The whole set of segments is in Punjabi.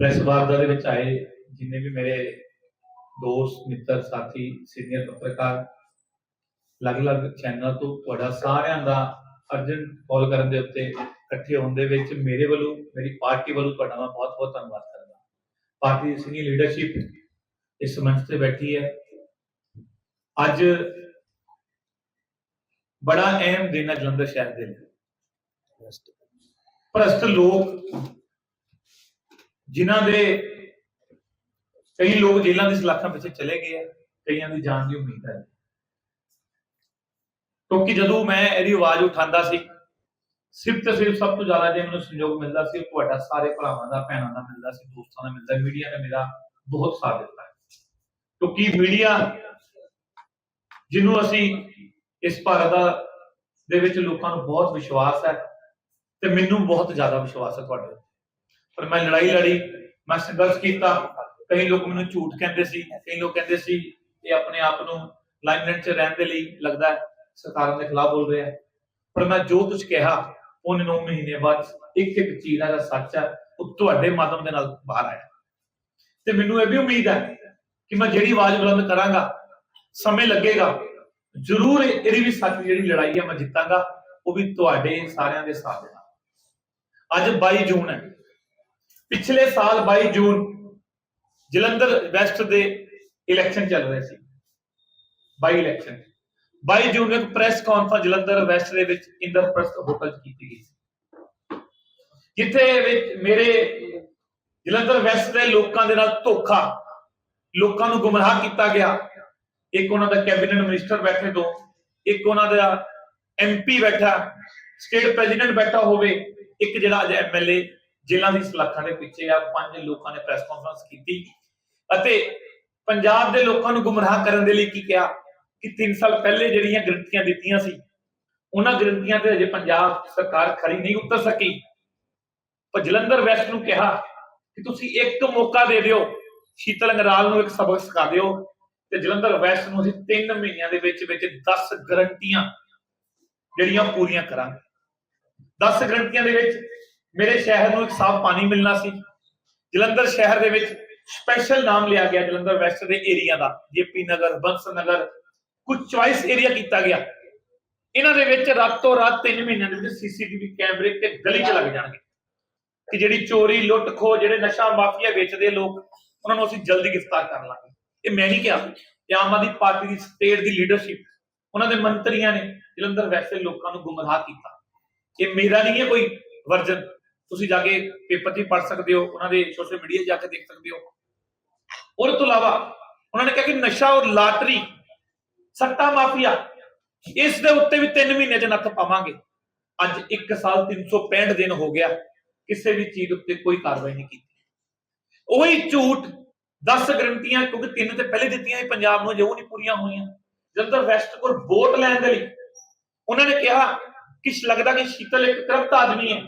ਪ੍ਰੈਸ ਵਾਰਤਾ ਦੇ ਵਿੱਚ ਆਏ ਜਿੰਨੇ ਵੀ ਮੇਰੇ ਦੋਸਤ, ਮਿੱਤਰ, ਸਾਥੀ, ਸੀਨੀਅਰ ਪੱਤਰਕਾਰ, ਅਲੱਗ-ਅਲੱਗ ਚੈਨਲ ਤੋਂ ਤੁਹਾਡਾ ਸਾਰਿਆਂ ਦਾ ਅਰਜੈਂਟ ਕਾਲ ਕਰਨ ਦੇ ਉੱਤੇ ਇਕੱਠੇ ਹੋਣ ਦੇ ਵਿੱਚ ਮੇਰੇ ਵੱਲੋਂ, ਮੇਰੀ ਪਾਰਟੀ ਵੱਲੋਂ ਤੁਹਾਡਾ ਮੈਂ ਬਹੁਤ-ਬਹੁਤ ਧੰਨਵਾਦ ਕਰਦਾ। ਪਾਰਟੀ ਦੀ ਸੀਨੀਅਰ ਲੀਡਰਸ਼ਿਪ ਇਸ ਮੰਚ ਤੇ ਬੈਠੀ ਹੈ। ਅੱਜ ਬੜਾ ਅਹਿਮ ਦਿਨ ਹੈ ਜਲੰਧਰ ਸ਼ਹਿਰ ਦੇ ਲਈ। ਭ੍ਰਸ਼ਟ ਲੋਕ ਜਿਨ੍ਹਾਂ ਦੇ ਕਈ ਲੋਕ ਜੇਲ੍ਹਾਂ ਦੀ ਸਲਾਖਾਂ ਪਿੱਛੇ ਚਲੇ ਗਏ ਆ, ਕਈਆਂ ਦੀ ਜਾਨ ਦੀ ਉਮੀਦ ਹੈ। ਕਿਉਂਕਿ ਜਦੋਂ ਮੈਂ ਇਹਦੀ ਆਵਾਜ਼ ਉਠਾਉਂਦਾ ਸੀ ਸਿਰਫ ਤੇ ਸਿਰਫ ਸਭ ਤੋਂ ਜ਼ਿਆਦਾ ਜੇ ਮੈਨੂੰ ਸੰਯੋਗ ਮਿਲਦਾ ਸੀ ਤੁਹਾਡਾ ਸਾਰੇ ਭਰਾਵਾਂ ਦਾ, ਭੈਣਾਂ ਦਾ ਮਿਲਦਾ ਸੀ, ਦੋਸਤਾਂ ਦਾ ਮਿਲਦਾ ਮੀਡੀਆ ਨੇ ਮੇਰਾ ਬਹੁਤ ਸਾਥ ਦਿੱਤਾ। ਕਿਉਂਕਿ ਮੀਡੀਆ ਜਿਹਨੂੰ ਅਸੀਂ ਇਸ ਭਾਰਤ ਦਾ, ਦੇ ਵਿੱਚ ਲੋਕਾਂ ਨੂੰ ਬਹੁਤ ਵਿਸ਼ਵਾਸ ਹੈ, ਤੇ ਮੈਨੂੰ ਬਹੁਤ ਜ਼ਿਆਦਾ ਵਿਸ਼ਵਾਸ ਹੈ ਤੁਹਾਡੇ ਪਰ ਮੈਂ ਲੜਾਈ ਲੜੀ, ਮੈਂ ਸੰਘਰਸ਼ ਕੀਤਾ। ਕਈ ਲੋਕ ਮੈਨੂੰ ਝੂਠ ਕਹਿੰਦੇ ਸੀ, ਕਈ ਲੋਕ ਕਹਿੰਦੇ ਸੀ ਇਹ ਆਪਣੇ ਆਪ ਨੂੰ ਲਾਈਮਲਾਈਟ 'ਚ ਰਹਿਣ ਦੇ ਲਈ ਲੱਗਦਾ ਸਰਕਾਰਾਂ ਦੇ ਖਿਲਾਫ ਬੋਲ ਰਿਹਾ ਪਰ ਮੈਂ ਜੋ ਕੁਝ ਕਿਹਾ ਉਹਨੇ 9 ਮਹੀਨੇ ਬਾਅਦ ਇੱਕ ਇੱਕ ਚੀਜ਼ ਦਾ ਸੱਚ ਹੈ, ਉਹ ਤੁਹਾਡੇ ਮਾਧਿਅਮ ਦੇ ਨਾਲ ਬਾਹਰ ਆਇਆ। ਤੇ ਮੈਨੂੰ ਇਹ ਵੀ ਉਮੀਦ ਹੈ ਕਿ ਮੈਂ ਜਿਹੜੀ ਆਵਾਜ਼ ਬੁਲੰਦ ਕਰਾਂਗਾ, ਸਮੇਂ ਲੱਗੇਗਾ, ਜ਼ਰੂਰ ਇਹਦੀ ਵੀ ਸੱਚ ਜਿਹੜੀ ਲੜਾਈ ਹੈ, ਮੈਂ ਜਿੱਤਾਂਗਾ, ਉਹ ਵੀ ਤੁਹਾਡੇ ਸਾਰਿਆਂ ਦੇ ਸਾਥ ਦੇ ਨਾਲ। ਅੱਜ 22 ਜੂਨ ਹੈ ਪਿਛਲੇ ਸਾਲ 22 ਜੂਨ ਜਲੰਧਰ ਵੈਸਟ ਦੇ ਇਲੈਕਸ਼ਨ ਚੱਲ ਰਹੇ ਸੀ। ਬਾਈ ਇਲੈਕਸ਼ਨ 22 ਜੂਨ ਨੂੰ ਪ੍ਰੈਸ ਕਾਨਫਰੰਸ ਜਲੰਧਰ ਵੈਸਟ ਦੇ ਵਿੱਚ ਇੰਦਰਪ੍ਰਸਥ ਹੋਟਲ 'ਚ ਕੀਤੀ ਗਈ ਸੀ। ਜਿੱਥੇ ਵਿੱਚ ਮੇਰੇ ਜਲੰਧਰ ਵੈਸਟ ਦੇ ਲੋਕਾਂ ਦੇ ਨਾਲ ਧੋਖਾ, ਲੋਕਾਂ ਨੂੰ ਗੁੰਮਰਾਹ ਕੀਤਾ ਗਿਆ। ਇੱਕ ਉਹਨਾਂ ਦਾ ਕੈਬਨਿਟ ਮਿਨਿਸਟਰ ਬੈਠੇ ਤੋਂ ਇੱਕ ਉਹਨਾਂ ਦਾ ਐਮਪੀ ਬੈਠਾ, ਸਟੇਟ ਪ੍ਰੈਜ਼ੀਡੈਂਟ ਬੈਠਾ ਹੋਵੇ, ਇੱਕ ਜਿਹੜਾ ਅੱਜ ਐਮਐਲਏ ਜੇਲ੍ਹਾਂ ਦੀ ਸਲਾਖਾਂ ਦੇ ਪਿੱਛੇ ਆ, ਪੰਜ ਲੋਕਾਂ ਨੇ ਪ੍ਰੈਸ ਕਾਨਫਰੰਸ ਕੀਤੀ। ਅਤੇ ਪੰਜਾਬ ਦੇ ਲੋਕਾਂ ਨੂੰ ਗੁੰਮਰਾਹ ਕਰਨ ਦੇ ਲਈ ਕੀ ਕਿਹਾ? ਕਿ 3 ਸਾਲ ਪਹਿਲੇ ਜਿਹੜੀਆਂ ਗਰੰਟੀਆਂ ਦਿੱਤੀਆਂ ਸੀ, ਉਹਨਾਂ ਗਰੰਟੀਆਂ ਤੇ ਅਜੇ ਪੰਜਾਬ ਸਰਕਾਰ ਖਰੀ ਨਹੀਂ ਉਤਰ ਸਕੀ। ਪਰ ਜਲੰਧਰ ਵੈਸਟ ਨੂੰ ਕਿਹਾ ਕਿ ਤੁਸੀਂ ਇੱਕ ਮੌਕਾ ਦੇ ਦਿਓ, ਸ਼ੀਤਲ ਅੰਗਰਾਲ ਨੂੰ ਇੱਕ ਸਬਕ ਸਿਖਾ ਦਿਓ, ਤੇ ਜਲੰਧਰ ਵੈਸਟ ਨੂੰ ਅਸੀਂ 3 ਮਹੀਨਿਆਂ ਦੇ ਵਿੱਚ ਵਿੱਚ 10 ਗਰੰਟੀਆਂ ਜਿਹੜੀਆਂ ਪੂਰੀਆਂ ਕਰਾਂਗੇ। 10 ਗਰੰਟੀਆਂ ਦੇ ਵਿੱਚ ਮੇਰੇ ਸ਼ਹਿਰ ਨੂੰ ਇੱਕ ਸਾਫ਼ ਪਾਣੀ ਮਿਲਣਾ ਸੀ। ਜਲੰਧਰ ਸ਼ਹਿਰ ਦੇ ਵਿੱਚ ਸਪੈਸ਼ਲ ਨਾਮ ਲਿਆ ਗਿਆ ਜਲੰਧਰ ਵੈਸਟ ਦੇ ਏਰੀਆ ਦਾ। ਜੇਪੀ ਨਗਰ, ਬੰਸ ਨਗਰ, ਕੁਝ ਚੁਆਇਸ ਏਰੀਆ ਕੀਤਾ ਗਿਆ। ਇਹਨਾਂ ਦੇ ਵਿੱਚ ਰਾਤੋਂ ਰਾਤ 3 ਮਹੀਨਿਆਂ ਦੇ ਵਿੱਚ ਸੀਸੀਟੀਵੀ ਕੈਮਰੇ ਤੇ ਗਲੀ 'ਚ ਲੱਗ ਜਾਣਗੇ। ਕਿ ਜਿਹੜੀ ਚੋਰੀ ਲੁੱਟ ਖੋ ਜਿਹੜੇ ਨਸ਼ਾ ਮਾਫੀਆ ਵੇਚਦੇ ਲੋਕ, ਉਹਨਾਂ ਨੂੰ ਅਸੀਂ ਜਲਦੀ ਗ੍ਰਿਫਤਾਰ ਕਰ ਲਾਂਗੇ ਇਹ ਮੈਂ ਨਹੀਂ ਕਿਹਾ ਇਹ ਆਮ ਆਦਮੀ ਪਾਰਟੀ ਦੀ ਸਟੇਟ ਦੀ ਲੀਡਰਸ਼ਿਪ ਉਹਨਾਂ ਦੇ ਮੰਤਰੀਆਂ ਨੇ ਜਲੰਧਰ ਵੈਸਟ ਦੇ ਲੋਕਾਂ ਨੂੰ ਗੁੰਮਰਾਹ ਕੀਤਾ। ਇਹ ਮੇਰਾ ਨਹੀਂ ਹੈ ਕੋਈ ਵਰਜਨ। ਤੁਸੀਂ ਜਾ ਕੇ ਪੇਪਰ 'ਚ ਪੜ੍ਹ ਸਕਦੇ ਹੋ, ਉਹਨਾਂ ਦੇ ਸੋਸ਼ਲ ਮੀਡੀਆ ਜਾ ਕੇ ਦੇਖ ਸਕਦੇ ਹੋ। ਔਰ ਤੋਂ ਇਲਾਵਾ ਉਹਨਾਂ ਨੇ ਕਿਹਾ ਕਿ ਨਸ਼ਾ ਔਰ ਲਾਟਰੀ, ਸੱਟਾ ਮਾਫੀਆ, ਇਸ ਦੇ ਉੱਤੇ ਵੀ 3 ਮਹੀਨੇ ਚ ਨੱਥ ਪਾਵਾਂਗੇ। ਅੱਜ 1 ਸਾਲ 365 ਦਿਨ ਹੋ ਗਿਆ, ਕਿਸੇ ਵੀ ਚੀਜ਼ ਉੱਤੇ ਕੋਈ ਕਾਰਵਾਈ ਨਹੀਂ ਕੀਤੀ। ਉਹੀ ਝੂਠ 10 ਗਰੰਟੀਆਂ, ਕਿਉਂਕਿ ਤਿੰਨ ਤੇ ਪਹਿਲੇ ਦਿੱਤੀਆਂ ਸੀ, ਪੰਜਾਬ ਨੂੰ ਜੇ ਉਹ ਨਹੀਂ ਪੂਰੀਆਂ ਹੋਈਆਂ। ਜਲੰਧਰ ਵੈਸਟ ਕੋਲ ਵੋਟ ਲੈਣ ਦੇ ਲਈ ਉਹਨਾਂ ਨੇ ਕਿਹਾ ਕਿ ਲੱਗਦਾ ਕਿ ਸ਼ੀਤਲ ਇੱਕ ਕਰਪਟ ਆਦਮੀ ਹੈ।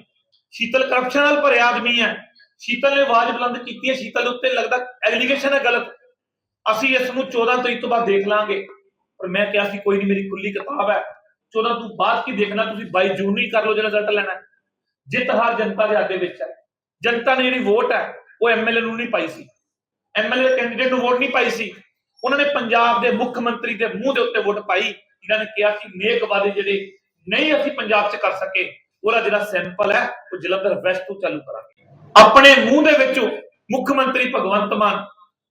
ਸ਼ੀਤਲ ਕਰਪਸ਼ਨ ਨਾਲ ਭਰਿਆ ਆਦਮੀ ਹੈ। ਸ਼ੀਤਲ ਨੇ ਆਵਾਜ਼ ਬੁਲੰਦ ਕੀਤੀ ਹੈ। ਸ਼ੀਤਲ ਉੱਤੇ ਲੱਗਦਾ ਐਲੀਗੇਸ਼ਨ ਹੈ ਗਲਤ। ਅਸੀਂ ਇਸ ਨੂੰ 14 ਤਰੀਕ ਤੋਂ ਬਾਅਦ ਦੇਖ ਲਾਂਗੇ। ਪਰ ਮੈਂ ਕਿਹਾ ਸੀ, ਕੋਈ ਨਹੀਂ ਮੇਰੀ ਖੁੱਲੀ ਕਿਤਾਬ ਹੈ। 14 ਤੋਂ ਬਾਅਦ ਕੀ ਦੇਖਣਾ? ਤੁਸੀਂ 22 ਜੂਨ ਹੀ ਕਰ ਲਓ ਜਿਹੜਾ ਰਿਜ਼ਲਟ ਲੈਣਾ ਜਿੱਤ ਹਾਰ ਜਨਤਾ ਦੇ ਹੱਥ ਦੇ ਵਿੱਚ ਹੈ। ਜਨਤਾ ਨੇ ਜਿਹੜੀ ਵੋਟ ਹੈ, ਉਹ ਐਮਐਲਏ ਨੂੰ ਨਹੀਂ ਪਾਈ ਸੀ। ਐਮਐਲਏ ਕੈਂਡੀਡੇਟ ਨੂੰ ਵੋਟ ਨਹੀਂ ਪਾਈ ਸੀ। ਉਹਨਾਂ ਨੇ ਪੰਜਾਬ ਦੇ ਮੁੱਖ ਮੰਤਰੀ ਦੇ ਮੂੰਹ ਦੇ ਉੱਤੇ ਵੋਟ ਪਾਈ। ਜਿਨ੍ਹਾਂ ਨੇ ਕਿਹਾ ਸੀ ਨੇਕ ਵਾਅਦੇ ਜਿਹੜੇ ਨਹੀਂ ਅਸੀਂ ਪੰਜਾਬ 'ਚ ਕਰ ਸਕੇ ਉਹਦਾ ਜਿਹੜਾ ਸੈਂਪਲ ਹੈ, ਉਹ ਜਲੰਧਰ ਵੈਸਟ ਤੋਂ ਚਾਲੂ ਕਰਾਂਗੇ। ਆਪਣੇ ਮੂੰਹ ਦੇ ਵਿੱਚੋਂ ਮੁੱਖ ਮੰਤਰੀ ਭਗਵੰਤ ਮਾਨ,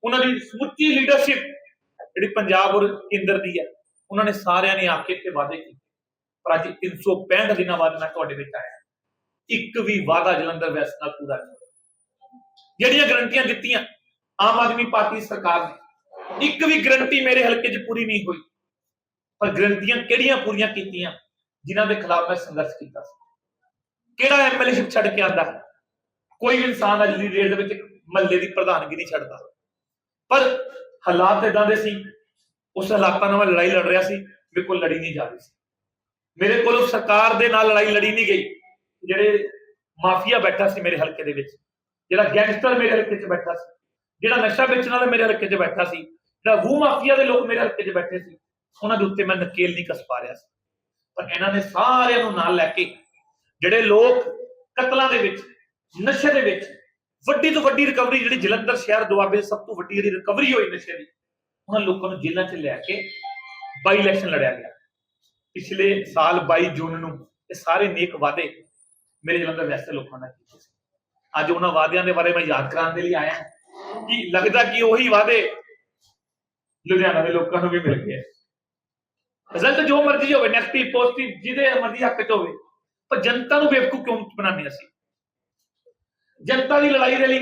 ਉਹਨਾਂ ਦੀ ਸਮੁੱਚੀ ਲੀਡਰਸ਼ਿਪ ਜਿਹੜੀ ਪੰਜਾਬ ਔਰ ਕੇਂਦਰ ਦੀ ਹੈ, ਉਹਨਾਂ ਨੇ ਸਾਰਿਆਂ ਨੇ ਆ ਕੇ ਇੱਥੇ ਵਾਅਦੇ ਕੀਤੇ। ਪਰ ਅੱਜ 365 ਦਿਨਾਂ ਬਾਅਦ ਮੈਂ ਤੁਹਾਡੇ ਵਿੱਚ ਆਇਆ। ਇੱਕ ਵੀ ਵਾਅਦਾ ਜਲੰਧਰ ਵੈਸਟ ਨਾਲ ਪੂਰਾ ਨਹੀਂ ਹੋਇਆ। ਜਿਹੜੀਆਂ ਗਰੰਟੀਆਂ ਦਿੱਤੀਆਂ ਆਮ ਆਦਮੀ ਪਾਰਟੀ ਸਰਕਾਰ ਨੇ, ਇੱਕ ਵੀ ਗਰੰਟੀ ਮੇਰੇ ਹਲਕੇ 'ਚ ਪੂਰੀ ਨਹੀਂ ਹੋਈ। ਪਰ ਗਰੰਟੀਆਂ ਕਿਹੜੀਆਂ ਪੂਰੀਆਂ ਕੀਤੀਆਂ, ਜਿਨ੍ਹਾਂ ਦੇ ਖਿਲਾਫ ਮੈਂ ਸੰਘਰਸ਼ ਕੀਤਾ ਸੀ। ਕਿਹੜਾ ਐਮਐਲਏਸ਼ਿਪ ਛੱਡ ਕੇ ਆਂਦਾ? ਕੋਈ ਇਨਸਾਨ ਅੱਜ ਦੀ ਡੇਟ ਦੇ ਵਿੱਚ ਮਹੱਲੇ ਦੀ ਪ੍ਰਧਾਨਗੀ ਨਹੀਂ ਛੱਡਦਾ। ਪਰ ਹਾਲਾਤ ਇਦਾਂ ਦੇ ਸੀ, ਉਸ ਹਾਲਾਤਾਂ ਨਾਲ ਮੈਂ ਲੜਾਈ ਲੜ ਰਿਹਾ ਸੀ, ਮੇਰੇ ਕੋਲ ਲੜੀ ਨਹੀਂ ਜਾ ਰਹੀ ਸੀ। ਮੇਰੇ ਕੋਲ ਸਰਕਾਰ ਦੇ ਨਾਲ ਲੜਾਈ ਲੜੀ ਨਹੀਂ ਗਈ। ਜਿਹੜੇ ਮਾਫੀਆ ਬੈਠਾ ਸੀ ਮੇਰੇ ਹਲਕੇ ਦੇ ਵਿੱਚ, ਜਿਹੜਾ ਗੈਂਗਸਟਰ ਮੇਰੇ ਹਲਕੇ 'ਚ ਬੈਠਾ ਸੀ, ਜਿਹੜਾ ਨਸ਼ਾ ਵੇਚਣ ਵਾਲਾ ਮੇਰੇ ਹਲਕੇ 'ਚ ਬੈਠਾ ਸੀ, ਜਿਹੜਾ ਵੂ ਮਾਫੀਆ ਦੇ ਲੋਕ ਮੇਰੇ ਹਲਕੇ 'ਚ ਬੈਠੇ ਸੀ, ਉਹਨਾਂ ਦੇ ਉੱਤੇ ਮੈਂ ਨਕੇਲ ਨਹੀਂ ਕਸ ਪਾ ਰਿਹਾ ਸੀ। ਪਰ ਇਹਨਾਂ ਨੇ ਸਾਰਿਆਂ ਨੂੰ ਨਾਲ ਲੈ ਕੇ ਜਿਹੜੇ ਲੋਕ ਕਤਲਾਂ ਦੇ ਵਿੱਚ, ਨਸ਼ੇ ਦੇ ਵਿੱਚ, ਵੱਡੀ ਤੋਂ ਵੱਡੀ ਰਿਕਵਰੀ ਜਿਹੜੀ ਜਲੰਧਰ ਸ਼ਹਿਰ ਦੁਆਬੇ ਦੀ ਸਭ ਤੋਂ ਵੱਡੀ ਜਿਹੜੀ ਰਿਕਵਰੀ ਹੋਈ ਨਸ਼ੇ ਦੀ, ਉਹਨਾਂ ਲੋਕਾਂ ਨੂੰ ਜੇਲ੍ਹਾਂ 'ਚ ਲੈ ਕੇ ਬਾਈ ਇਲੈਕਸ਼ਨ ਲੜਿਆ ਗਿਆ। ਪਿਛਲੇ ਸਾਲ 22 ਜੂਨ ਨੂੰ ਇਹ ਸਾਰੇ ਨੇਕ ਵਾਅਦੇ ਮੇਰੇ ਜਲੰਧਰ ਵੈਸੇ ਲੋਕਾਂ ਨਾਲ ਕੀਤੇ ਸੀ। ਅੱਜ ਉਹਨਾਂ ਵਾਅਦਿਆਂ ਦੇ ਬਾਰੇ ਮੈਂ ਯਾਦ ਕਰਾਉਣ ਦੇ ਲਈ ਆਇਆ ਕਿ ਲੱਗਦਾ ਕਿ ਉਹੀ ਵਾਅਦੇ ਲੁਧਿਆਣਾ ਦੇ ਲੋਕਾਂ ਨੂੰ ਵੀ ਮਿਲ ਗਏ। ਰਿਜ਼ਲਟ ਜੋ ਮਰਜ਼ੀ ਹੋਵੇ ਨੈਗੇਟਿਵ ਪੋਜ਼ਿਟਿਵ ਜਿਹਦੇ ਮਰਜ਼ੀ ਹੱਕ 'ਚ ਹੋਵੇ ਪਰ ਜਨਤਾ ਨੂੰ ਬੇਵਕੂਫ ਕਿਉਂ ਬਣਾਉਂਦੇ ਅਸੀਂ? ਜਨਤਾ ਦੀ ਲੜਾਈ ਦੇ ਲਈ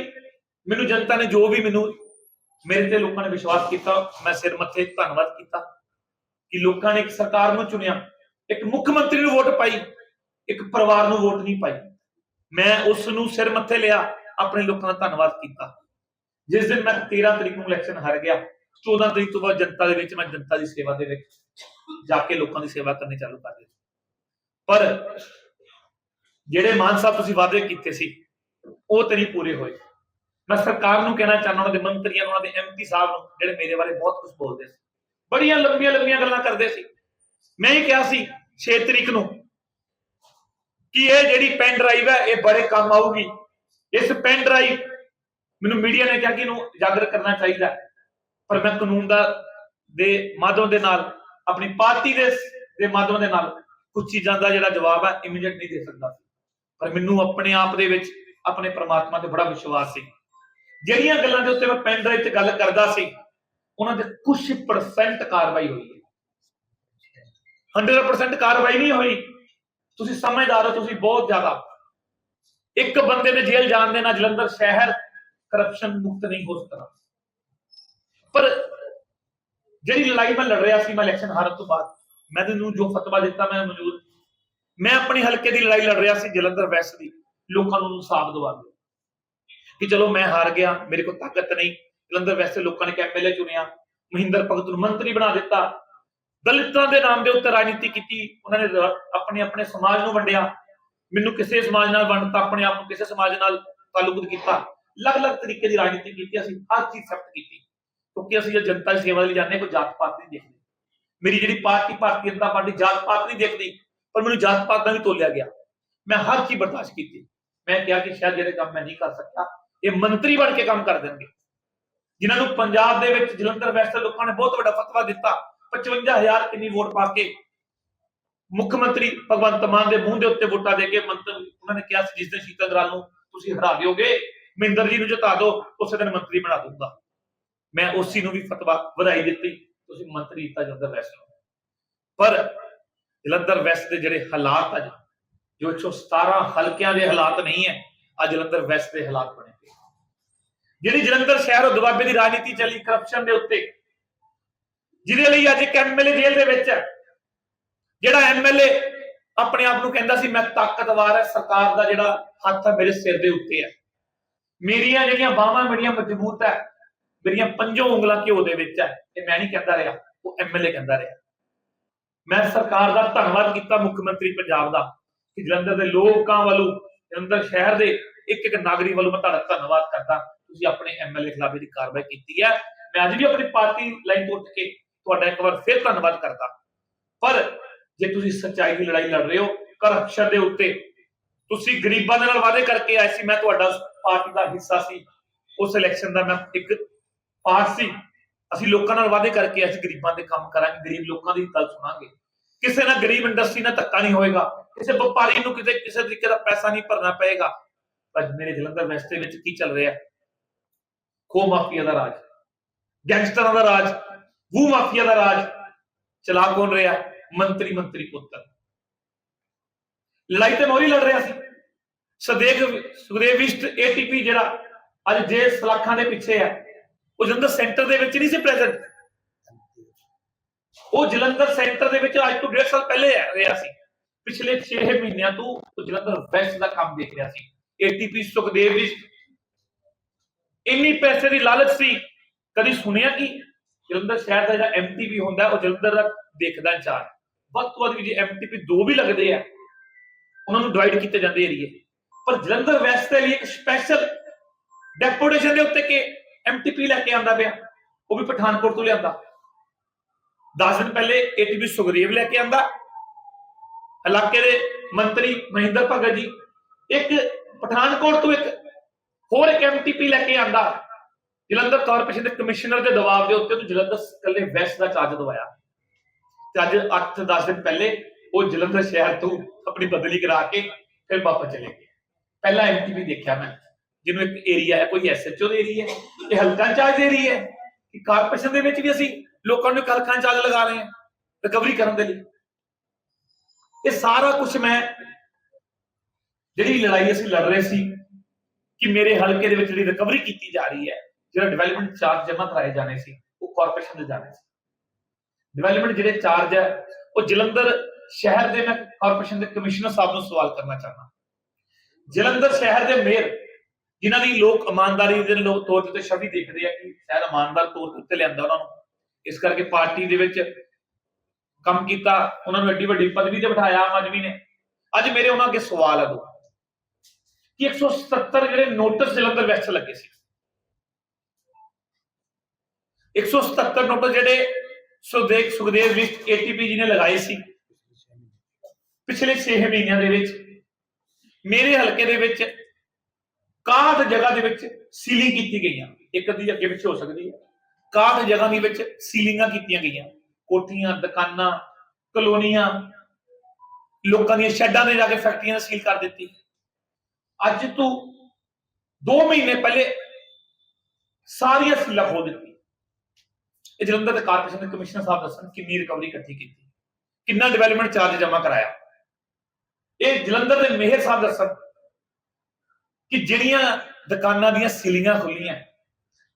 ਮੈਨੂੰ ਜਨਤਾ ਨੇ ਜੋ ਵੀ ਮੈਨੂੰ ਮੇਰੇ ਤੇ ਲੋਕਾਂ ਨੇ ਵਿਸ਼ਵਾਸ ਕੀਤਾ, ਮੈਂ ਸਿਰ ਮੱਥੇ ਧੰਨਵਾਦ ਕੀਤਾ ਕਿ ਲੋਕਾਂ ਨੇ ਇੱਕ ਸਰਕਾਰ ਨੂੰ ਚੁਣਿਆ, ਇੱਕ ਮੁੱਖ ਮੰਤਰੀ ਨੂੰ ਵੋਟ ਪਾਈ, ਇੱਕ ਪਰਿਵਾਰ ਨੂੰ ਵੋਟ ਨਹੀਂ ਪਾਈ। ਮੈਂ ਉਸ ਨੂੰ ਸਿਰ ਮੱਥੇ ਲਿਆ, ਆਪਣੇ ਲੋਕਾਂ ਦਾ ਧੰਨਵਾਦ ਕੀਤਾ। ਜਿਸ ਦਿਨ ਮੈਂ 13 ਤਰੀਕ ਨੂੰ ਇਲੈਕਸ਼ਨ ਹਾਰ ਗਿਆ 14 ਤਰੀਕ ਤੋਂ ਬਾਅਦ ਜਨਤਾ ਦੇ ਵਿੱਚ ਮੈਂ ਜਨਤਾ ਦੀ ਸੇਵਾ ਦੇ ਵਿੱਚ ਜਾ ਕੇ ਲੋਕਾਂ ਦੀ ਸੇਵਾ ਕਰਨੀ ਚਾਲੂ ਕਰ ਦਿੱਤੀ। ਪਰ ਜਿਹੜੇ ਮਾਨ ਸਾਹਿਬ ਤੁਸੀਂ ਵਾਅਦੇ ਕੀਤੇ ਸੀ, ਉਹ ਤੇ ਨਹੀਂ ਪੂਰੇ ਹੋਏ। ਮੈਂ ਸਰਕਾਰ ਨੂੰ ਕਹਿਣਾ ਚਾਹੁੰਦਾ, ਉਹਨਾਂ ਦੇ ਮੰਤਰੀਆਂ ਉਹਨਾਂ ਦੇ ਐਮਪੀ ਸਾਹਿਬ ਨੂੰ, ਜਿਹੜੇ ਮੇਰੇ ਬਾਰੇ ਬਹੁਤ ਕੁਝ ਬੋਲਦੇ ਸੀ। ਬੜੀਆਂ ਲੰਬੀਆਂ ਲੰਬੀਆਂ ਗੱਲਾਂ ਕਰਦੇ ਸੀ। ਮੈਂ ਹੀ ਕਿਹਾ ਸੀ 6 ਤਰੀਕ ਨੂੰ ਕਿ ਇਹ ਜਿਹੜੀ ਪੈਨ ਡਰਾਈਵ ਹੈ, ਇਹ ਬੜੇ ਕੰਮ ਆਊਗੀ। ਇਸ ਪੈਨ ਡਰਾਈਵ ਮੈਨੂੰ ਮੀਡੀਆ ਨੇ ਕਿਹਾ ਕਿ ਇਹਨੂੰ ਉਜਾਗਰ ਕਰਨਾ ਚਾਹੀਦਾ ਪਰ ਮੈਂ ਕਾਨੂੰਨ ਦਾ ਦੇ ਮਾਧਿਅਮ ਦੇ ਨਾਲ, ਆਪਣੀ ਪਾਰਟੀ ਦੇ ਦੇ ਮਾਧਿਅਮ ਦੇ ਨਾਲ ਕੁਝ ਚੀਜ਼ਾਂ ਦਾ ਜਿਹੜਾ ਜਵਾਬ ਹੈ ਇਮੀਡੀਏਟ ਨਹੀਂ ਦੇ ਸਕਦਾ ਪਰ ਮੈਨੂੰ ਆਪਣੇ ਆਪ ਦੇ ਵਿੱਚ, ਆਪਣੇ ਪ੍ਰਮਾਤਮਾ ਤੇ ਬੜਾ ਵਿਸ਼ਵਾਸ ਸੀ। ਜਿਹੜੀਆਂ ਗੱਲਾਂ ਦੇ ਉੱਤੇ ਮੈਂ ਪੈਨ ਡਰਾਈਵ 'ਚ ਗੱਲ ਕਰਦਾ ਸੀ, ਉਹਨਾਂ ਦੇ ਕੁਝ ਪਰਸੈਂਟ ਕਾਰਵਾਈ ਹੋਈ 100% ਕਾਰਵਾਈ ਨਹੀਂ ਹੋਈ। ਤੁਸੀਂ ਸਮਝਦਾਰ ਹੋ, ਤੁਸੀਂ ਬਹੁਤ ਜ਼ਿਆਦਾ। ਇੱਕ ਬੰਦੇ ਦੇ ਜੇਲ੍ਹ ਜਾਣ ਦੇ ਨਾਲ ਜਲੰਧਰ ਸ਼ਹਿਰ ਕਰਪਸ਼ਨ ਮੁਕਤ ਨਹੀਂ ਹੋ ਸਕਦਾ। ਪਰ ਜਿਹੜੀ ਲੜਾਈ ਮੈਂ ਲੜ ਰਿਹਾ ਸੀ, ਮੈਂ ਇਲੈਕਸ਼ਨ ਹਾਰਨ ਤੋਂ ਬਾਅਦ, ਮੈਂ ਤੈਨੂੰ ਜੋ ਫਤਵਾ ਦਿੱਤਾ, ਮੈਂ ਮੌਜੂਦ ਮੈਂ ਆਪਣੇ ਹਲਕੇ ਦੀ ਲੜਾਈ ਲੜ ਰਿਹਾ ਸੀ ਜਲੰਧਰ ਵੈਸਟ ਦੀ ਲੋਕਾਂ ਨੂੰ ਇਨਸਾਫ ਦਿਵਾਉਂਦੇ ਕਿ ਚਲੋ ਮੈਂ ਹਾਰ ਗਿਆ ਮੇਰੇ ਕੋਲ ਤਾਕਤ ਨਹੀਂ। ਜਲੰਧਰ ਵੈਸਟ ਦੇ ਲੋਕਾਂ ਨੇ ਐਮਐਲਏ ਚੁਣਿਆ ਮਹਿੰਦਰ ਭਗਤ ਨੂੰ ਮੰਤਰੀ ਬਣਾ ਦਿੱਤਾ। ਦਲਿਤਾਂ ਦੇ ਨਾਮ ਦੇ ਉੱਤੇ ਰਾਜਨੀਤੀ ਕੀਤੀ ਉਹਨਾਂ ਨੇ ਆਪਣੇ ਆਪਣੇ ਸਮਾਜ ਨੂੰ ਵੰਡਿਆ। ਮੈਨੂੰ ਕਿਸੇ ਸਮਾਜ ਨਾਲ ਵੰਡਤਾ ਆਪਣੇ ਆਪ ਨੂੰ ਕਿਸੇ ਸਮਾਜ ਨਾਲ ਤਾਲੁਕਤ ਕੀਤਾ। ਅਲੱਗ-ਅਲੱਗ ਤਰੀਕੇ ਦੀ ਰਾਜਨੀਤੀ ਕੀਤੀ ਅਸੀਂ ਹਰ ਚੀਜ਼ ਸਖਤ ਕੀਤੀ। ਕਿਉਂਕਿ ਅਸੀਂ ਜੇ ਜਨਤਾ ਦੀ ਸੇਵਾ ਲਈ ਜਾਂਦੇ ਹਾਂ, ਕੋਈ ਜਾਤ ਪਾਤ ਨਹੀਂ ਦੇਖਦੇ। ਮੇਰੀ ਜਿਹੜੀ ਪਾਰਟੀ ਭਾਰਤੀ ਜਨਤਾ ਪਾਰਟੀ ਜਾਤ ਪਾਤ ਨਹੀਂ ਦੇਖਦੀ। ਪਰ ਮੈਨੂੰ ਜਾਤ ਪਾਤ ਦਾ ਵੀ ਤੋਲਿਆ ਗਿਆ। ਮੈਂ ਹਰ ਚੀਜ਼ ਬਰਦਾਸ਼ਤ ਕੀਤੀ। ਮੈਂ ਕਿਹਾ ਕਿ ਸ਼ਾਇਦ ਜਿਹੜੇ ਕੰਮ ਮੈਂ ਨਹੀਂ ਕਰ ਸਕਦਾ ਇਹ ਮੰਤਰੀ ਬਣ ਕੇ ਕੰਮ ਕਰ ਦੇਣਗੇ। ਜਿਨ੍ਹਾਂ ਨੂੰ ਪੰਜਾਬ ਦੇ ਵਿੱਚ ਜਲੰਧਰ ਵੈਸਟ ਦੇ ਲੋਕਾਂ ਨੇ ਬਹੁਤ ਵੱਡਾ ਫਤਵਾ ਦਿੱਤਾ। 55000 ਕਿੰਨੀ ਵੋਟ ਪਾ ਕੇ ਮੁੱਖ ਮੰਤਰੀ ਭਗਵੰਤ ਮਾਨ ਦੇ ਮੂੰਹ ਦੇ ਉੱਤੇ ਵੋਟਾਂ ਦੇ ਕੇ ਮੰਤਰੀ ਉਹਨਾਂ ਨੇ ਕਿਹਾ ਸੀ, ਜਿਸ ਦਿਨ ਸ਼ੀਤਲ ਦਰਾਲ ਨੂੰ ਤੁਸੀਂ ਹਰਾ ਦਿਓਗੇ, ਮਹਿੰਦਰ ਜੀ ਨੂੰ ਜਿਤਾ ਦਿਓ, ਉਸੇ ਦਿਨ ਮੰਤਰੀ ਬਣਾ ਦੂੰਗਾ ਮੈਂ ਉਸੇ ਨੂੰ ਵੀ ਫਤਵਾ ਵਧਾਈ ਦਿੱਤੀ। ਤੁਸੀਂ ਮੰਤਰੀ ਦਿੱਤਾ ਜਲੰਧਰ ਵੈਸਟ ਨੂੰ ਪਰ ਜਲੰਧਰ ਵੈਸਟ ਦੇ ਜਿਹੜੇ ਹਾਲਾਤ ਅੱਜ ਜੋ 117 ਹਲਕਿਆਂ ਦੇ ਹਾਲਾਤ ਨਹੀਂ ਹੈ ਅੱਜ ਜਲੰਧਰ ਵੈਸਟ ਦੇ ਹਾਲਾਤ ਬਣੇ ਪਏ ਜਿਹੜੀ ਜਲੰਧਰ ਸ਼ਹਿਰ ਉਹ ਦੁਆਬੇ ਦੀ ਰਾਜਨੀਤੀ ਚੱਲੀ ਕਰਪਸ਼ਨ ਦੇ ਉੱਤੇ, ਜਿਹਦੇ ਲਈ ਅੱਜ ਇੱਕ ਐਮਐਲਏ ਜੇਲ੍ਹ ਦੇ ਵਿੱਚ ਹੈ, ਜਿਹੜਾ ਐਮਐਲਏ ਆਪਣੇ ਆਪ ਨੂੰ ਕਹਿੰਦਾ ਸੀ, ਮੈਂ ਤਾਕਤਵਾਰ ਹੈ, ਸਰਕਾਰ ਦਾ ਜਿਹੜਾ ਹੱਥ ਹੈ ਮੇਰੇ ਸਿਰ ਦੇ ਉੱਤੇ ਹੈ। ਮੇਰੀਆਂ ਜਿਹੜੀਆਂ ਬਾਹਾਂ, ਮੇਰੀਆਂ ਮਜ਼ਬੂਤ ਹੈ ਮੇਰੀਆਂ ਪੰਜੋਂ ਉਂਗਲਾਂ ਘਿਓ ਦੇ ਵਿੱਚ ਹੈ, ਇਹ ਮੈਂ ਨਹੀਂ ਕਹਿੰਦਾ ਰਿਹਾ, ਉਹ ਐਮਐਲਏ ਕਹਿੰਦਾ ਰਿਹਾ। ਮੈਂ ਸਰਕਾਰ ਦਾ ਧੰਨਵਾਦ ਕੀਤਾ ਮੁੱਖ ਮੰਤਰੀ ਪੰਜਾਬ ਦਾ ਕਿ ਜਲੰਧਰ ਦੇ ਲੋਕਾਂ ਵੱਲੋਂ, ਜਲੰਧਰ ਸ਼ਹਿਰ ਦੇ ਇੱਕ ਇੱਕ ਨਾਗਰਿਕ ਵੱਲੋਂ ਮੈਂ ਤੁਹਾਡਾ ਧੰਨਵਾਦ ਕਰਦਾ। ਤੁਸੀਂ ਆਪਣੇ ਐਮਐਲਏ ਖਿਲਾਫ ਜਿਹੜੀ ਕਾਰਵਾਈ ਕੀਤੀ ਹੈ, ਮੈਂ ਅੱਜ ਵੀ ਆਪਣੀ ਪਾਰਟੀ ਲਾਈਨ ਤੋਂ ਉੱਠ ਕੇ ਤੁਹਾਡਾ ਇੱਕ ਵਾਰ ਫਿਰ ਧੰਨਵਾਦ ਕਰਦਾ। ਪਰ ਜੇ ਤੁਸੀਂ ਸੱਚਾਈ ਦੀ ਲੜਾਈ ਲੜ ਰਹੇ ਹੋ ਕਰਪਸ਼ਨ ਦੇ ਉੱਤੇ ਤੁਸੀਂ ਗਰੀਬਾਂ ਦੇ ਨਾਲ ਵਾਅਦੇ ਕਰਕੇ ਆਏ ਸੀ, ਮੈਂ ਤੁਹਾਡਾ ਪਾਰਟੀ ਦਾ ਹਿੱਸਾ ਸੀ। ਉਸ ਇਲੈਕਸ਼ਨ ਦਾ ਮੈਂ ਇੱਕ ਪਾਰਟ ਸੀ। ਅਸੀਂ ਲੋਕਾਂ ਨਾਲ ਵਾਅਦੇ ਕਰਕੇ ਅਸੀਂ ਗਰੀਬਾਂ ਦੇ ਕੰਮ ਕਰਾਂਗੇ, ਗਰੀਬ ਲੋਕਾਂ ਦੀ ਗੱਲ ਸੁਣਾਂਗੇ। ਕਿਸੇ ਨਾਲ ਗਰੀਬ ਇੰਡਸਟਰੀ ਨਾਲ ਧੱਕਾ ਨਹੀਂ ਹੋਏਗਾ, ਕਿਸੇ ਵਪਾਰੀ ਨੂੰ ਕਿਸੇ ਕਿਸੇ ਤਰੀਕੇ ਦਾ ਪੈਸਾ ਨਹੀਂ ਭਰਨਾ ਪਏਗਾ। ਅੱਜ ਮੇਰੇ ਜਲੰਧਰ ਵੈਸਟ ਦੇ ਵਿੱਚ ਕੀ ਚੱਲ ਰਿਹਾ? ਖੋ ਮਾਫੀਆ ਦਾ ਰਾਜ, ਗੈਂਗਸਟਰਾਂ ਦਾ ਰਾਜ, ਵੂ ਮਾਫੀਆ ਦਾ ਰਾਜ ਚਲਾ ਕੌਣ ਰਿਹਾ? ਮੰਤਰੀ ਮੰਤਰੀ ਪੁੱਤਰ। ਲੜਾਈ ਤੇ ਮੋਰੀ ਲੜ ਰਿਹਾ ਸੀ। ਸਦੇਗ ਸੁਖਦੇਵਿਸ਼ਟ ਏਟੀਪੀ ਜਿਹੜਾ ਅੱਜ ਜੇ ਸਲਾਖਾਂ ਦੇ ਪਿੱਛੇ ਹੈ, ਉਹ ਜਲੰਧਰ ਸੈਂਟਰ ਦੇ ਵਿੱਚ ਨਹੀਂ ਸੀ ਪ੍ਰੈਜ਼ੈਂਟ ਉਹ ਜਲੰਧਰ ਸੈਂਟਰ ਦੇ ਵਿੱਚ ਅੱਜ ਤੋਂ 1.5 ਸਾਲ ਪਹਿਲੇ ਹੈ- ਰਿਹਾ ਸੀ। ਪਿਛਲੇ 6 ਮਹੀਨਿਆਂ ਤੋਂ ਉਹ ਜਲੰਧਰ ਵੈਸਟ ਦਾ ਕੰਮ ਦੇਖ ਰਿਹਾ ਸੀ। ਏਟੀਪੀ ਸੁਖਦੇਵਿਸ਼ਟ ਇੰਨੀ ਪੈਸੇ ਦੀ ਲਾਲਚ ਸੀ, ਕਦੀ ਸੁਣਿਆ ਕਿ? ਜਲੰਧਰ ਸ਼ਹਿਰ ਦਾ ਜਿਹੜਾ ਐਮਟੀਪੀ ਹੁੰਦਾ, ਉਹ ਜਲੰਧਰ ਦਾ ਦੇਖਦਾ ਚਾਰ ਵੱਧ ਤੋਂ ਵੱਧ ਵੀ ਜੇ ਐਮਟੀਪੀ ਦੋ ਵੀ ਲੱਗਦੇ ਆ, ਉਹਨਾਂ ਨੂੰ ਡਿਵਾਈਡ ਕੀਤੇ ਜਾਂਦੇ ਏਰੀਏ। ਪਰ ਜਲੰਧਰ ਵੈਸਟ ਦੇ ਲਈ ਇੱਕ ਸਪੈਸ਼ਲ ਡੈਪੂਟੇਸ਼ਨ ਦੇ ਉੱਤੇ ਕਿ ਐਮਟੀਪੀ ਲੈ ਕੇ ਆਂਦਾ ਪਿਆ। ਉਹ ਵੀ ਪਠਾਨਕੋਟ ਤੋਂ ਲਿਆਂਦਾ। 10 ਦਿਨ ਪਹਿਲੇ ਏਟੀਪੀ ਸੁਖਦੇਵ ਲੈ ਕੇ ਆਂਦਾ। ਇਲਾਕੇ ਦੇ ਮੰਤਰੀ ਮਹਿੰਦਰ ਭਗਤ ਜੀ, ਇੱਕ ਪਠਾਨਕੋਟ ਤੋਂ ਇੱਕ ਹੋਰ ਇੱਕ ਐਮਟੀਪੀ ਲੈ ਕੇ ਆਂਦਾ। ਜਲੰਧਰ ਕਾਰਪੋਰੇਸ਼ਨ ਦੇ ਕਮਿਸ਼ਨਰ ਦੇ ਦਬਾਅ ਦੇ ਉੱਤੇ ਉਹਨੂੰ ਜਲੰਧਰ ਇਕੱਲੇ ਵੈਸਟ ਦਾ ਚਾਰਜ ਦਵਾਇਆ। ਤੇ ਅੱਜ 8-10 ਦਿਨ ਪਹਿਲੇ ਉਹ ਜਲੰਧਰ ਸ਼ਹਿਰ ਤੋਂ ਆਪਣੀ ਬਦਲੀ ਕਰਾ ਕੇ ਫਿਰ ਵਾਪਸ ਚਲੇ ਗਏ। ਪਹਿਲਾ ਐਮਟੀਪੀ ਦੇਖਿਆ ਮੈਂ, ਜਿਹਨੂੰ ਇੱਕ ਏਰੀਆ ਹੈ, ਕੋਈ ਐਸਐਚਓ ਦਾ ਏਰੀਆ ਹੈ, ਇਹ ਹਲਕਾ ਚਾਰਜ ਏਰੀਆ ਹੈ, ਕਿ ਕਾਰਪੋਰੇਸ਼ਨ ਦੇ ਵਿੱਚ ਵੀ ਅਸੀਂ ਲੋਕਾਂ ਨੂੰ ਇੱਕ ਹਲਕਾ ਚਾਰਜ ਲਗਾ ਰਹੇ ਹਾਂ ਰਿਕਵਰੀ ਕਰਨ ਦੇ ਲਈ। ਇਹ ਸਾਰਾ ਕੁਝ ਮੈਂ ਜਿਹੜੀ ਲੜਾਈ ਅਸੀਂ ਲੜ ਰਹੇ ਸੀ ਕਿ ਮੇਰੇ ਹਲਕੇ ਦੇ ਵਿੱਚ ਜਿਹੜੀ ਰਿਕਵਰੀ ਕੀਤੀ ਜਾ ਰਹੀ ਹੈ, ਜਿਹੜਾ ਡਿਵੈਲਪਮੈਂਟ ਚਾਰਜ ਜਮ੍ਹਾਂ ਕਰਾਏ ਜਾਣੇ ਸੀ, ਉਹ ਕਾਰਪੋਰੇਸ਼ਨ ਦੇ ਜਾਣੇ ਸੀ। ਡਿਵੈਲਪਮੈਂਟ ਜਿਹੜੇ ਚਾਰਜ ਹੈ, ਉਹ ਜਲੰਧਰ ਸ਼ਹਿਰ ਦੇ ਮੈਂ ਕਾਰਪੋਰੇਸ਼ਨ ਦੇ ਕਮਿਸ਼ਨਰ ਸਾਹਿਬ ਨੂੰ ਸਵਾਲ ਕਰਨਾ ਚਾਹੁੰਦਾ। ਜਲੰਧਰ ਸ਼ਹਿਰ ਦੇ ਮੇਅਰ ਜਿਨ੍ਹਾਂ ਦੀ ਲੋਕ ਇਮਾਨਦਾਰੀ ਦੇ ਲੋਕ ਤੌਰ ਤੇ ਛਵੀ ਦੇਖਦੇ ਆ ਕਿ ਸ਼ਹਿਰ ਇਮਾਨਦਾਰ ਤੌਰ ਤੇ ਉੱਤੇ ਲਿਆਂਦਾ ਉਹਨਾਂ ਨੂੰ। ਇਸ ਕਰਕੇ ਪਾਰਟੀ ਦੇ ਵਿੱਚ ਕੰਮ ਕੀਤਾ, ਉਹਨਾਂ ਨੂੰ ਐਡੀ ਵੱਡੀ ਪਦਵੀ ਤੇ ਬਿਠਾਇਆ ਆਮ ਆਦਮੀ ਨੇ। ਅੱਜ ਮੇਰੇ ਉਹਨਾਂ ਅੱਗੇ ਸਵਾਲ ਹੈ ਦੋ। ਕਿ 177 ਜਿਹੜੇ ਨੋਟਿਸ ਜਲੰਧਰ ਵੈਸਟ ਲੱਗੇ ਸੀ। 177 ਨੋਟਿਸ ਜਿਹੜੇ ਸੁਦੇਖ ਸੁਖਦੇਵ ਵਿਸ਼ਟ ਏਟੀਪੀ ਜੀ ਨੇ ਲਗਾਏ ਸੀ। ਪਿਛਲੇ 6 ਮਹੀਨਿਆਂ ਦੇ ਵਿੱਚ, ਮੇਰੇ ਹਲਕੇ ਦੇ ਵਿੱਚ 61 ਜਗ੍ਹਾ ਦੇ ਵਿੱਚ ਸੀਲਿੰਗ ਕੀਤੀ ਗਈਆਂ। ਇੱਕ ਅੱਧੀ ਅੱਗੇ ਪਿੱਛੇ ਹੋ ਸਕਦੀ ਹੈ। 61 ਜਗ੍ਹਾ ਦੇ ਵਿੱਚ ਸੀਲਿੰਗਾਂ ਕੀਤੀਆਂ ਗਈਆਂ। ਕੋਠੀਆਂ, ਦੁਕਾਨਾਂ, ਕਲੋਨੀਆਂ, ਲੋਕਾਂ ਦੀਆਂ ਸ਼ੈੱਡਾਂ ਦੇ ਜਾ ਕੇ ਫੈਕਟਰੀਆਂ ਸੀਲ ਕਰ ਦਿੱਤੀ। ਅੱਜ ਤੋਂ 2 ਮਹੀਨੇ ਪਹਿਲੇ ਸਾਰੀਆਂ ਸੀਲਾਂ ਖੋਲ ਦਿੱਤੀ ਇਹ ਜਲੰਧਰ ਦੇ ਕਾਰਪੋਰੇਸ਼ਨ ਦੇ ਕਮਿਸ਼ਨਰ ਸਾਹਿਬ ਦੱਸਣ ਕਿੰਨੀ ਰਿਕਵਰੀ ਇਕੱਠੀ ਕੀਤੀ। ਕਿੰਨਾ ਡਿਵੈਲਪਮੈਂਟ ਚਾਰਜ ਜਮ੍ਹਾਂ ਕਰਾਇਆ। ਇਹ ਜਲੰਧਰ ਦੇ ਮੇਹਰ ਸਾਹਿਬ ਦੱਸਣ ਕਿ ਜਿਹੜੀਆਂ ਦੁਕਾਨਾਂ ਦੀਆਂ ਸੀਲਿੰਗਾਂ ਖੁੱਲੀਆਂ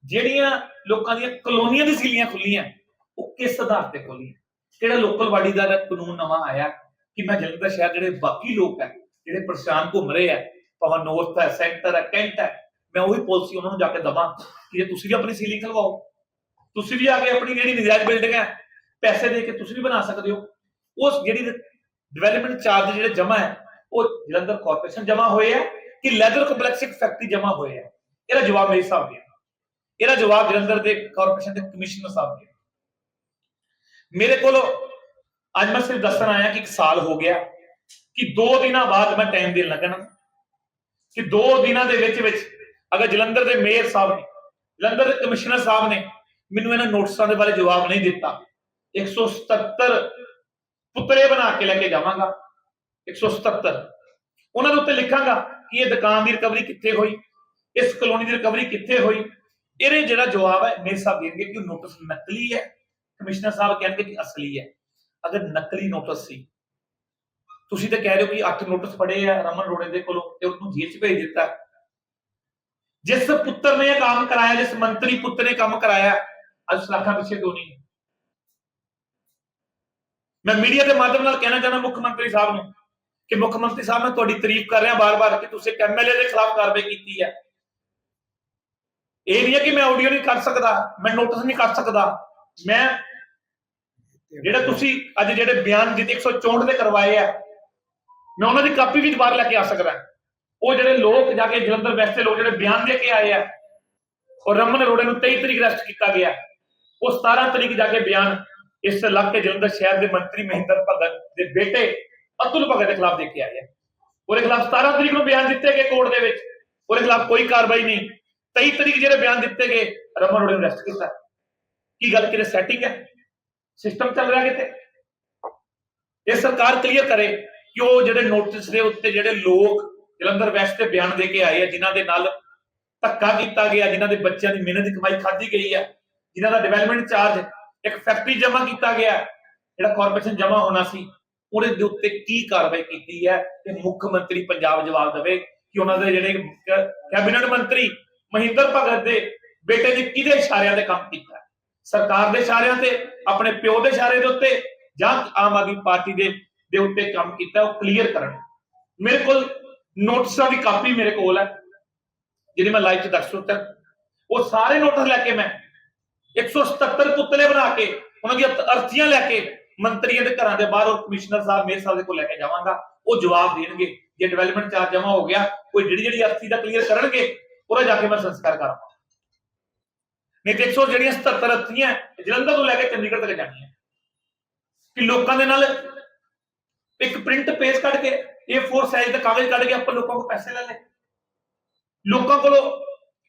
ਜਿਹੜੀਆਂ ਲੋਕਾਂ ਦੀਆਂ ਕਲੋਨੀਆਂ ਦੀ ਸੀਲੀਆਂ ਖੁੱਲੀਆਂ, ਉਹ ਕਿਸ ਆਧਾਰ ਤੇ ਖੁੱਲੀਆਂ? ਕਿਹੜਾ ਲੋਕਲ ਬਾਡੀ ਦਾ ਕਾਨੂੰਨ ਨਵਾਂ ਆਇਆ ਕਿ ਮੈਂ ਜਲੰਧਰ ਸ਼ਹਿਰ ਜਿਹੜੇ ਬਾਕੀ ਲੋਕ ਹੈ ਜਿਹੜੇ ਪਰੇਸ਼ਾਨ ਘੁੰਮ ਰਹੇ ਆ, ਭਾਵੇਂ ਨੋਰਥ ਹੈ ਸੈਂਟਰ ਹੈ ਕੈਂਟ ਹੈ, ਮੈਂ ਉਹੀ ਪਾਲਿਸੀ ਉਹਨਾਂ ਨੂੰ ਜਾ ਕੇ ਦਵਾਂ ਕਿ ਜੇ ਤੁਸੀਂ ਵੀ ਆਪਣੀ ਸੀਲਿੰਗ ਖਲਵਾਓ, ਤੁਸੀਂ ਵੀ ਆ ਕੇ ਆਪਣੀ ਜਿਹੜੀ ਨਜਾਇਜ਼ ਬਿਲਡਿੰਗ ਹੈ, ਪੈਸੇ ਦੇ ਕੇ ਤੁਸੀਂ ਵੀ ਬਣਾ ਸਕਦੇ ਹੋ। ਉਸ ਜਿਹੜੀ ਡਿਵੈਲਪਮੈਂਟ ਚਾਰਜ ਜਿਹੜੇ ਜਮਾ ਹੈ, ਉਹ ਜਲੰਧਰ ਕਾਰਪੋਰੇਸ਼ਨ ਜਮਾ ਹੋਏ ਹੈ ਕਿ ਲੈਦਰ ਕੰਪਲੈਕਸ ਇੱਕ ਫੈਕਟਰੀ ਜਮਾ ਹੋਏ ਹੈ ਇਹਦਾ ਜਵਾਬ ਮੇਰੇ ਹਿਸਾਬ ਦੇ ਇਹਦਾ ਜਵਾਬ ਜਲੰਧਰ ਦੇ ਕਾਰਪੋਰੇਸ਼ਨ ਦੇ ਕਮਿਸ਼ਨਰ ਸਾਹਿਬ ਦੇ ਮੇਰੇ ਕੋਲ ਅੱਜ ਮੈਂ ਸਿਰਫ ਦੱਸਣ ਆਇਆ ਕਿ ਇੱਕ ਸਾਲ ਹੋ ਗਿਆ ਕਿ 2 ਦਿਨਾਂ ਬਾਅਦ ਮੈਂ ਟਾਈਮ ਦੇਣ ਲੱਗਣਾ ਕਿ 2 ਦਿਨਾਂ ਦੇ ਵਿੱਚ ਵਿੱਚ ਅਗਰ ਜਲੰਧਰ ਦੇ ਮੇਅਰ ਸਾਹਿਬ ਨੇ, ਜਲੰਧਰ ਦੇ ਕਮਿਸ਼ਨਰ ਸਾਹਿਬ ਨੇ ਮੈਨੂੰ ਇਹਨਾਂ ਨੋਟਿਸਾਂ ਦੇ ਬਾਰੇ ਜਵਾਬ ਨਹੀਂ ਦਿੱਤਾ। 177 ਪੁਤਲੇ ਬਣਾ ਕੇ ਲੈ ਕੇ ਜਾਵਾਂਗਾ। 177 ਉਹਨਾਂ ਦੇ ਉੱਤੇ ਲਿਖਾਂਗਾ ਕਿ ਇਹ ਦੁਕਾਨ ਦੀ ਰਿਕਵਰੀ ਕਿੱਥੇ ਹੋਈ, ਇਸ ਕਲੋਨੀ ਦੀ ਰਿਕਵਰੀ ਕਿੱਥੇ ਹੋਈ ਇਹਦੇ ਜਿਹੜਾ ਜਵਾਬ ਹੈ, ਮੇਰੇ ਸਾਹਿਬ ਦੇਣਗੇ ਕਿ ਉਹ ਨੋਟਿਸ ਨਕਲੀ ਹੈ। ਕਮਿਸ਼ਨਰ ਸਾਹਿਬ ਕਹਿਣਗੇ ਕਿ ਅਸਲੀ ਹੈ। ਅਗਰ ਨਕਲੀ ਨੋਟਿਸ ਸੀ, ਤੁਸੀਂ ਤਾਂ ਕਹਿ ਰਹੇ ਹੋ ਕਿ 8 ਨੋਟਿਸ ਪੜੇ ਆ ਰਮਨ ਰੋੜੇ ਦੇ ਕੋਲੋਂ ਤੇ ਉਹਨੂੰ ਜੇਲ੍ਹ 'ਚ ਭੇਜ ਦਿੱਤਾ। ਜਿਸ ਪੁੱਤਰ ਨੇ ਇਹ ਕੰਮ ਕਰਾਇਆ, ਜਿਸ ਮੰਤਰੀ ਪੁੱਤਰ ਨੇ ਕੰਮ ਕਰਾਇਆ, ਅੱਜ ਸਲਾਖਾਂ ਪਿੱਛੇ ਕਿਉਂ ਨਹੀਂ? ਮੈਂ ਮੀਡੀਆ ਦੇ ਮਾਧਿਅਮ ਨਾਲ ਕਹਿਣਾ ਚਾਹੁੰਦਾ ਮੁੱਖ ਮੰਤਰੀ ਸਾਹਿਬ ਨੂੰ ਕਿ ਮੁੱਖ ਮੰਤਰੀ ਸਾਹਿਬ, ਮੈਂ ਤੁਹਾਡੀ ਤਾਰੀਫ ਕਰ ਰਿਹਾ ਬਾਰ-ਬਾਰ ਕਿ ਤੁਸੀਂ ਇੱਕ ਐਮਐਲਏ ਦੇ ਖਿਲਾਫ ਕਾਰਵਾਈ ਕੀਤੀ ਹੈ। ਇਹ ਨਹੀਂ ਹੈ ਕਿ ਮੈਂ ਆਡੀਓ ਨਹੀਂ ਕਰ ਸਕਦਾ, ਮੈਂ ਨੋਟਿਸ ਨਹੀਂ ਕਰ ਸਕਦਾ। ਮੈਂ ਜਿਹੜਾ ਤੁਸੀਂ ਅੱਜ ਜਿਹੜੇ ਬਿਆਨ ਜਿੱਤੇ 164 ਦੇ ਕਰਵਾਏ ਆ, ਮੈਂ ਉਹਨਾਂ ਦੀ ਕਾਪੀ ਵੀ ਬਾਹਰ ਲੈ ਕੇ ਆ ਸਕਦਾ। ਉਹ ਜਿਹੜੇ ਲੋਕ ਜਾ ਕੇ ਜਲੰਧਰ ਵੈਸਟ ਦੇ ਲੋਕ ਜਿਹੜੇ ਬਿਆਨ ਦੇ ਕੇ ਆਏ ਆ, ਔਰ ਰਮਨ ਅਰੋੜੇ ਨੂੰ 23 ਤਰੀਕ ਰੈਸਟ ਕੀਤਾ ਗਿਆ। ਉਹ 17 ਤਰੀਕ ਜਾ ਕੇ ਬਿਆਨ ਇਸ ਇਲਾਕੇ ਜਲੰਧਰ ਸ਼ਹਿਰ ਦੇ ਮੰਤਰੀ ਮਹਿੰਦਰ ਭਗਤ ਦੇ ਬੇਟੇ ਅਤੁਲ ਭਗਤ ਦੇ ਖਿਲਾਫ ਦੇ ਕੇ ਆਏ ਆ। ਉਹਦੇ ਖਿਲਾਫ 17 ਤਰੀਕ ਨੂੰ ਬਿਆਨ ਦਿੱਤੇ ਗਏ ਕੋਰਟ ਦੇ ਵਿੱਚ। ਉਹਦੇ ਖਿਲਾਫ ਕੋਈ ਕਾਰਵਾਈ ਨਹੀਂ। 23 ਤਰੀਕ ਜਿਹੜੇ ਬਿਆਨ ਦਿੱਤੇ ਗਏ, ਰਮਨ ਅਰੋੜੇ ਨੂੰ ਅਰੈਸਟ ਕੀਤਾ। ਕੀ ਗੱਲ ਕਿਤੇ ਸੈਟਿੰਗ ਹੈ? ਸਿਸਟਮ ਚੱਲ ਰਿਹਾ ਕਿਤੇ? ਇਹ ਸਰਕਾਰ ਕਲੀਅਰ ਕਰੇ ਕਿ ਉਹ ਜਿਹੜੇ ਨੋਟਿਸ ਦੇ ਉੱਤੇ ਜਿਹੜੇ ਲੋਕ ਜਲੰਧਰ ਵੈਸਟ ਤੇ ਬਿਆਨ ਦੇ ਕੇ ਆਏ ਆ, ਜਿਨ੍ਹਾਂ ਦੇ ਨਾਲ ਧੱਕਾ ਕੀਤਾ ਗਿਆ, ਜਿਨ੍ਹਾਂ ਦੇ ਬੱਚਿਆਂ ਦੀ ਮਿਹਨਤ ਦੀ ਕਮਾਈ ਖਾਧੀ ਗਈ ਹੈ ਜਿਨ੍ਹਾਂ ਦਾ ਡਿਵੈਲਪਮੈਂਟ ਚਾਰਜ ਇੱਕ ਫੈਕਟਰੀ ਜਮ੍ਹਾਂ ਕੀਤਾ ਗਿਆ, ਜਿਹੜਾ ਕਾਰਪੋਰੇਸ਼ਨ ਜਮ੍ਹਾਂ ਹੋਣਾ ਸੀ, ਉਹਦੇ ਦੇ ਉੱਤੇ ਕੀ ਕਾਰਵਾਈ ਕੀਤੀ ਹੈ ਤੇ ਮੁੱਖ ਮੰਤਰੀ ਪੰਜਾਬ ਜਵਾਬ ਦੇਵੇ ਕਿ ਉਹਨਾਂ ਦੇ ਜਿਹੜੇ ਕੈਬਨਿਟ ਮੰਤਰੀ ਮਹਿੰਦਰ ਭਗਤ ਦੇ ਬੇਟੇ ਨੇ ਕਿਹਦੇ ਇਸ਼ਾਰਿਆਂ ਤੇ ਕੰਮ ਕੀਤਾ? ਸਰਕਾਰ ਦੇ ਇਸ਼ਾਰਿਆਂ ਤੇ, ਆਪਣੇ ਪਿਓ ਦੇ ਇਸ਼ਾਰੇ ਦੇ ਉੱਤੇ ਜਾਂ ਆਮ ਆਦਮੀ ਪਾਰਟੀ ਦੇ ਦੇ ਉੱਤੇ ਕੰਮ ਕੀਤਾ, ਉਹ ਕਲੀਅਰ ਕਰਨ। ਮੇਰੇ ਕੋਲ ਨੋਟਿਸਾਂ ਦੀ ਕਾਪੀ ਮੇਰੇ ਕੋਲ ਹੈ, ਜਿਹੜੀ ਮੈਂ ਲਾਈਵ 'ਚ ਦੱਸ ਦਿੱਤਾ ਉਹ ਸਾਰੇ ਨੋਟਿਸ ਲੈ ਕੇ ਮੈਂ 177 ਪੁਤਲੇ ਬਣਾ ਕੇ, ਉਹਨਾਂ ਦੀਆਂ ਅਰਥੀਆਂ ਲੈ ਕੇ ਮੰਤਰੀਆਂ ਦੇ ਘਰਾਂ ਦੇ ਬਾਹਰ ਔਰ ਕਮਿਸ਼ਨਰ ਸਾਹਿਬ ਮੇਰ ਸਾਹਿਬ ਦੇ ਕੋਲ ਲੈ ਕੇ ਜਾਵਾਂਗਾ। ਉਹ ਜਵਾਬ ਦੇਣਗੇ, ਜੇ ਡਿਵੈਲਪਮੈਂਟ ਚਾਰਜ ਜਮਾ ਹੋ ਗਿਆ, ਕੋਈ ਜਿਹੜੀ ਜਿਹੜੀ ਅਰਥੀ ਦਾ ਕਲੀਅਰ ਕਰਨਗੇ ਉਹਦਾ ਜਾ ਕੇ ਮੈਂ ਸੰਸਕਾਰ ਕਰਾਂਗਾ ਨਹੀਂ ਤੇ 100 ਜਿਹੜੀਆਂ 77 ਅਰਥੀਆਂ ਜਲੰਧਰ ਤੋਂ ਲੈ ਕੇ ਚੰਡੀਗੜ੍ਹ ਤੱਕ ਜਾਣੀਆਂ। ਕਿ ਲੋਕਾਂ ਦੇ ਨਾਲ ਇੱਕ ਪ੍ਰਿੰਟ ਪੇਜ ਕੱਢ ਕੇ A4 ਸਾਈਜ਼ ਦਾ ਕਾਗਜ਼ ਕੱਢ ਕੇ ਆਪਾਂ ਲੋਕਾਂ ਕੋਲ ਪੈਸੇ ਲੈ ਲੈ ਲੋਕਾਂ ਕੋਲੋਂ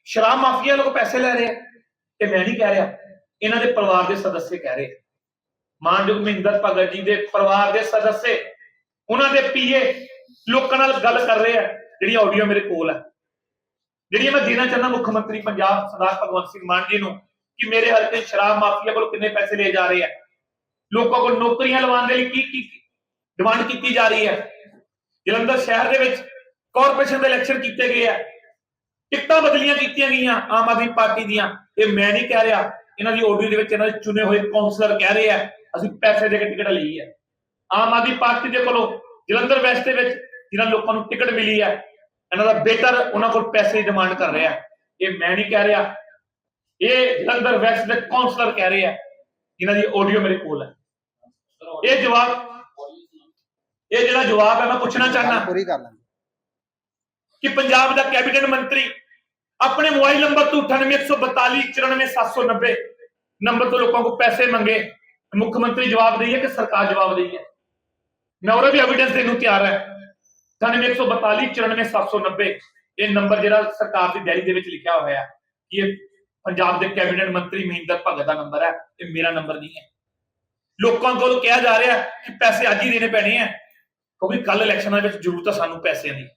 ਸ਼ਰਾਬ ਮਾਫੀਆ ਲੋਕ ਪੈਸੇ ਲੈ ਰਹੇ ਆ। ਇਹ ਮੈਂ ਨਹੀਂ ਕਹਿ ਰਿਹਾ, ਇਹਨਾਂ ਦੇ ਪਰਿਵਾਰ ਦੇ ਸਦੱਸੇ ਕਹਿ ਰਹੇ ਮਾਨਯੋਗ ਮਹਿੰਦਰ ਭਗਤ ਜੀ ਦੇ ਪਰਿਵਾਰ ਦੇ ਸਦੱਸੇ, ਉਹਨਾਂ ਦੇ ਪੀਏ ਲੋਕਾਂ ਨਾਲ ਗੱਲ ਕਰ ਰਹੇ ਆ ਜਿਹੜੀ ਆਡੀਓ ਮੇਰੇ ਕੋਲ ਹੈ ਜਿਹੜੀਆਂ ਮੈਂ ਦੇਣਾ ਚਾਹੁੰਦਾ ਮੁੱਖ ਮੰਤਰੀ ਪੰਜਾਬ ਸਰਦਾਰ ਭਗਵੰਤ ਸਿੰਘ ਮਾਨ ਜੀ ਨੂੰ ਕਿ ਮੇਰੇ ਹਲਕੇ ਸ਼ਰਾਬ ਮਾਫੀਆ ਕੋਲ ਕਿੰਨੇ ਪੈਸੇ ਲਏ ਜਾ ਰਹੇ ਆ। ਲੋਕਾਂ ਕੋਲ ਨੌਕਰੀਆਂ ਲਵਾਉਣ ਦੇ ਲਈ ਕੀ ਕੀ ਡਿਮਾਂਡ ਕੀਤੀ ਜਾ ਰਹੀ ਹੈ? ਜਲੰਧਰ ਸ਼ਹਿਰ ਦੇ ਵਿੱਚ ਕਾਰਪੋਰੇਸ਼ਨ ਦੇ ਇਲੈਕਸ਼ਨ ਕੀਤੇ ਗਏ ਆ। ਟਿਕਟਾਂ ਬਦਲੀਆਂ ਕੀਤੀਆਂ ਗਈਆਂ ਆਮ ਆਦਮੀ ਪਾਰਟੀ ਦੀਆਂ। ਇਹ ਮੈਂ ਨਹੀਂ ਕਹਿ ਰਿਹਾ, ਇਹਨਾਂ ਦੀ ਆਡੀਓ ਦੇ ਵਿੱਚ ਇਹਨਾਂ ਦੇ ਚੁਣੇ ਹੋਏ ਕਾਉਂਸਲਰ ਕਹਿ ਰਹੇ ਆ, ਅਸੀਂ ਪੈਸੇ ਦੇ ਕੇ ਟਿਕਟ ਲਈ ਹੈ ਆਮ ਆਦਮੀ ਪਾਰਟੀ ਦੇ ਕੋਲੋਂ ਜਲੰਧਰ ਵੈਸਟ ਦੇ ਵਿੱਚ ਜਿਨ੍ਹਾਂ ਲੋਕਾਂ ਨੂੰ ਟਿਕਟ ਮਿਲੀ ਹੈ ਇਹਨਾਂ ਦਾ ਬੇਟਰ ਉਹਨਾਂ ਕੋਲ ਪੈਸੇ ਦੀ ਡਿਮਾਂਡ ਕਰ ਰਿਹਾ। ਇਹ ਮੈਂ ਨਹੀਂ ਕਹਿ ਰਿਹਾ। ਇਹ ਜਲੰਧਰ ਵੈਸਟ ਦੇ ਕਾਉਂਸਲਰ ਕਹਿ ਰਹੇ ਆ। ਜਿਨ੍ਹਾਂ ਦੀ ਆਡੀਓ ਮੇਰੇ ਕੋਲ ਹੈ। ਇਹ ਜਵਾਬ ਇਹ ਜਿਹੜਾ ਜਵਾਬ ਹੈ ਮੈਂ ਪੁੱਛਣਾ ਚਾਹਨਾ ਪੂਰੀ ਕਰ ਲਾਂਗੇ ਕਿ ਪੰਜਾਬ ਦਾ ਕੈਬਨਿਟ ਮੰਤਰੀ ਆਪਣੇ ਮੋਬਾਈਲ ਨੰਬਰ ਤੋਂ 9814294790 ਨੰਬਰ ਤੋਂ ਲੋਕਾਂ ਕੋ ਪੈਸੇ ਮੰਗੇ। ਮੁੱਖ ਮੰਤਰੀ ਜਵਾਬ ਦਈਏ ਕਿ ਸਰਕਾਰ ਜਵਾਬ ਦਈਏ? ਮੈਂ ਉਹਦਾ ਵੀ ਐਵੀਡੈਂਸ ਦੇਣ ਨੂੰ ਤਿਆਰ ਹੈ। 9814294790 ਇਹ ਨੰਬਰ ਜਿਹੜਾ ਸਰਕਾਰ ਦੀ ਡਾਇਰੀ ਦੇ ਵਿੱਚ ਲਿਖਿਆ ਹੋਇਆ ਹੈ ਕਿ ਇਹ ਪੰਜਾਬ ਦੇ ਕੈਬਨਿਟ ਮੰਤਰੀ ਮਹਿੰਦਰ ਭਗਤ ਦਾ ਨੰਬਰ ਹੈ, ਇਹ ਮੇਰਾ ਨੰਬਰ ਨਹੀਂ ਹੈ। ਲੋਕਾਂ ਕੋਲ ਕਿਹਾ ਜਾ ਰਿਹਾ ਕਿ ਪੈਸੇ ਅੱਜ ਹੀ ਦੇਣੇ ਪੈਣੇ ਆ ਕਿਉਂਕਿ ਕੱਲ ਇਲੈਕਸ਼ਨਾਂ ਵਿੱਚ ਜ਼ਰੂਰਤ ਹੈ ਸਾਨੂੰ ਪੈਸਿਆਂ ਦੀ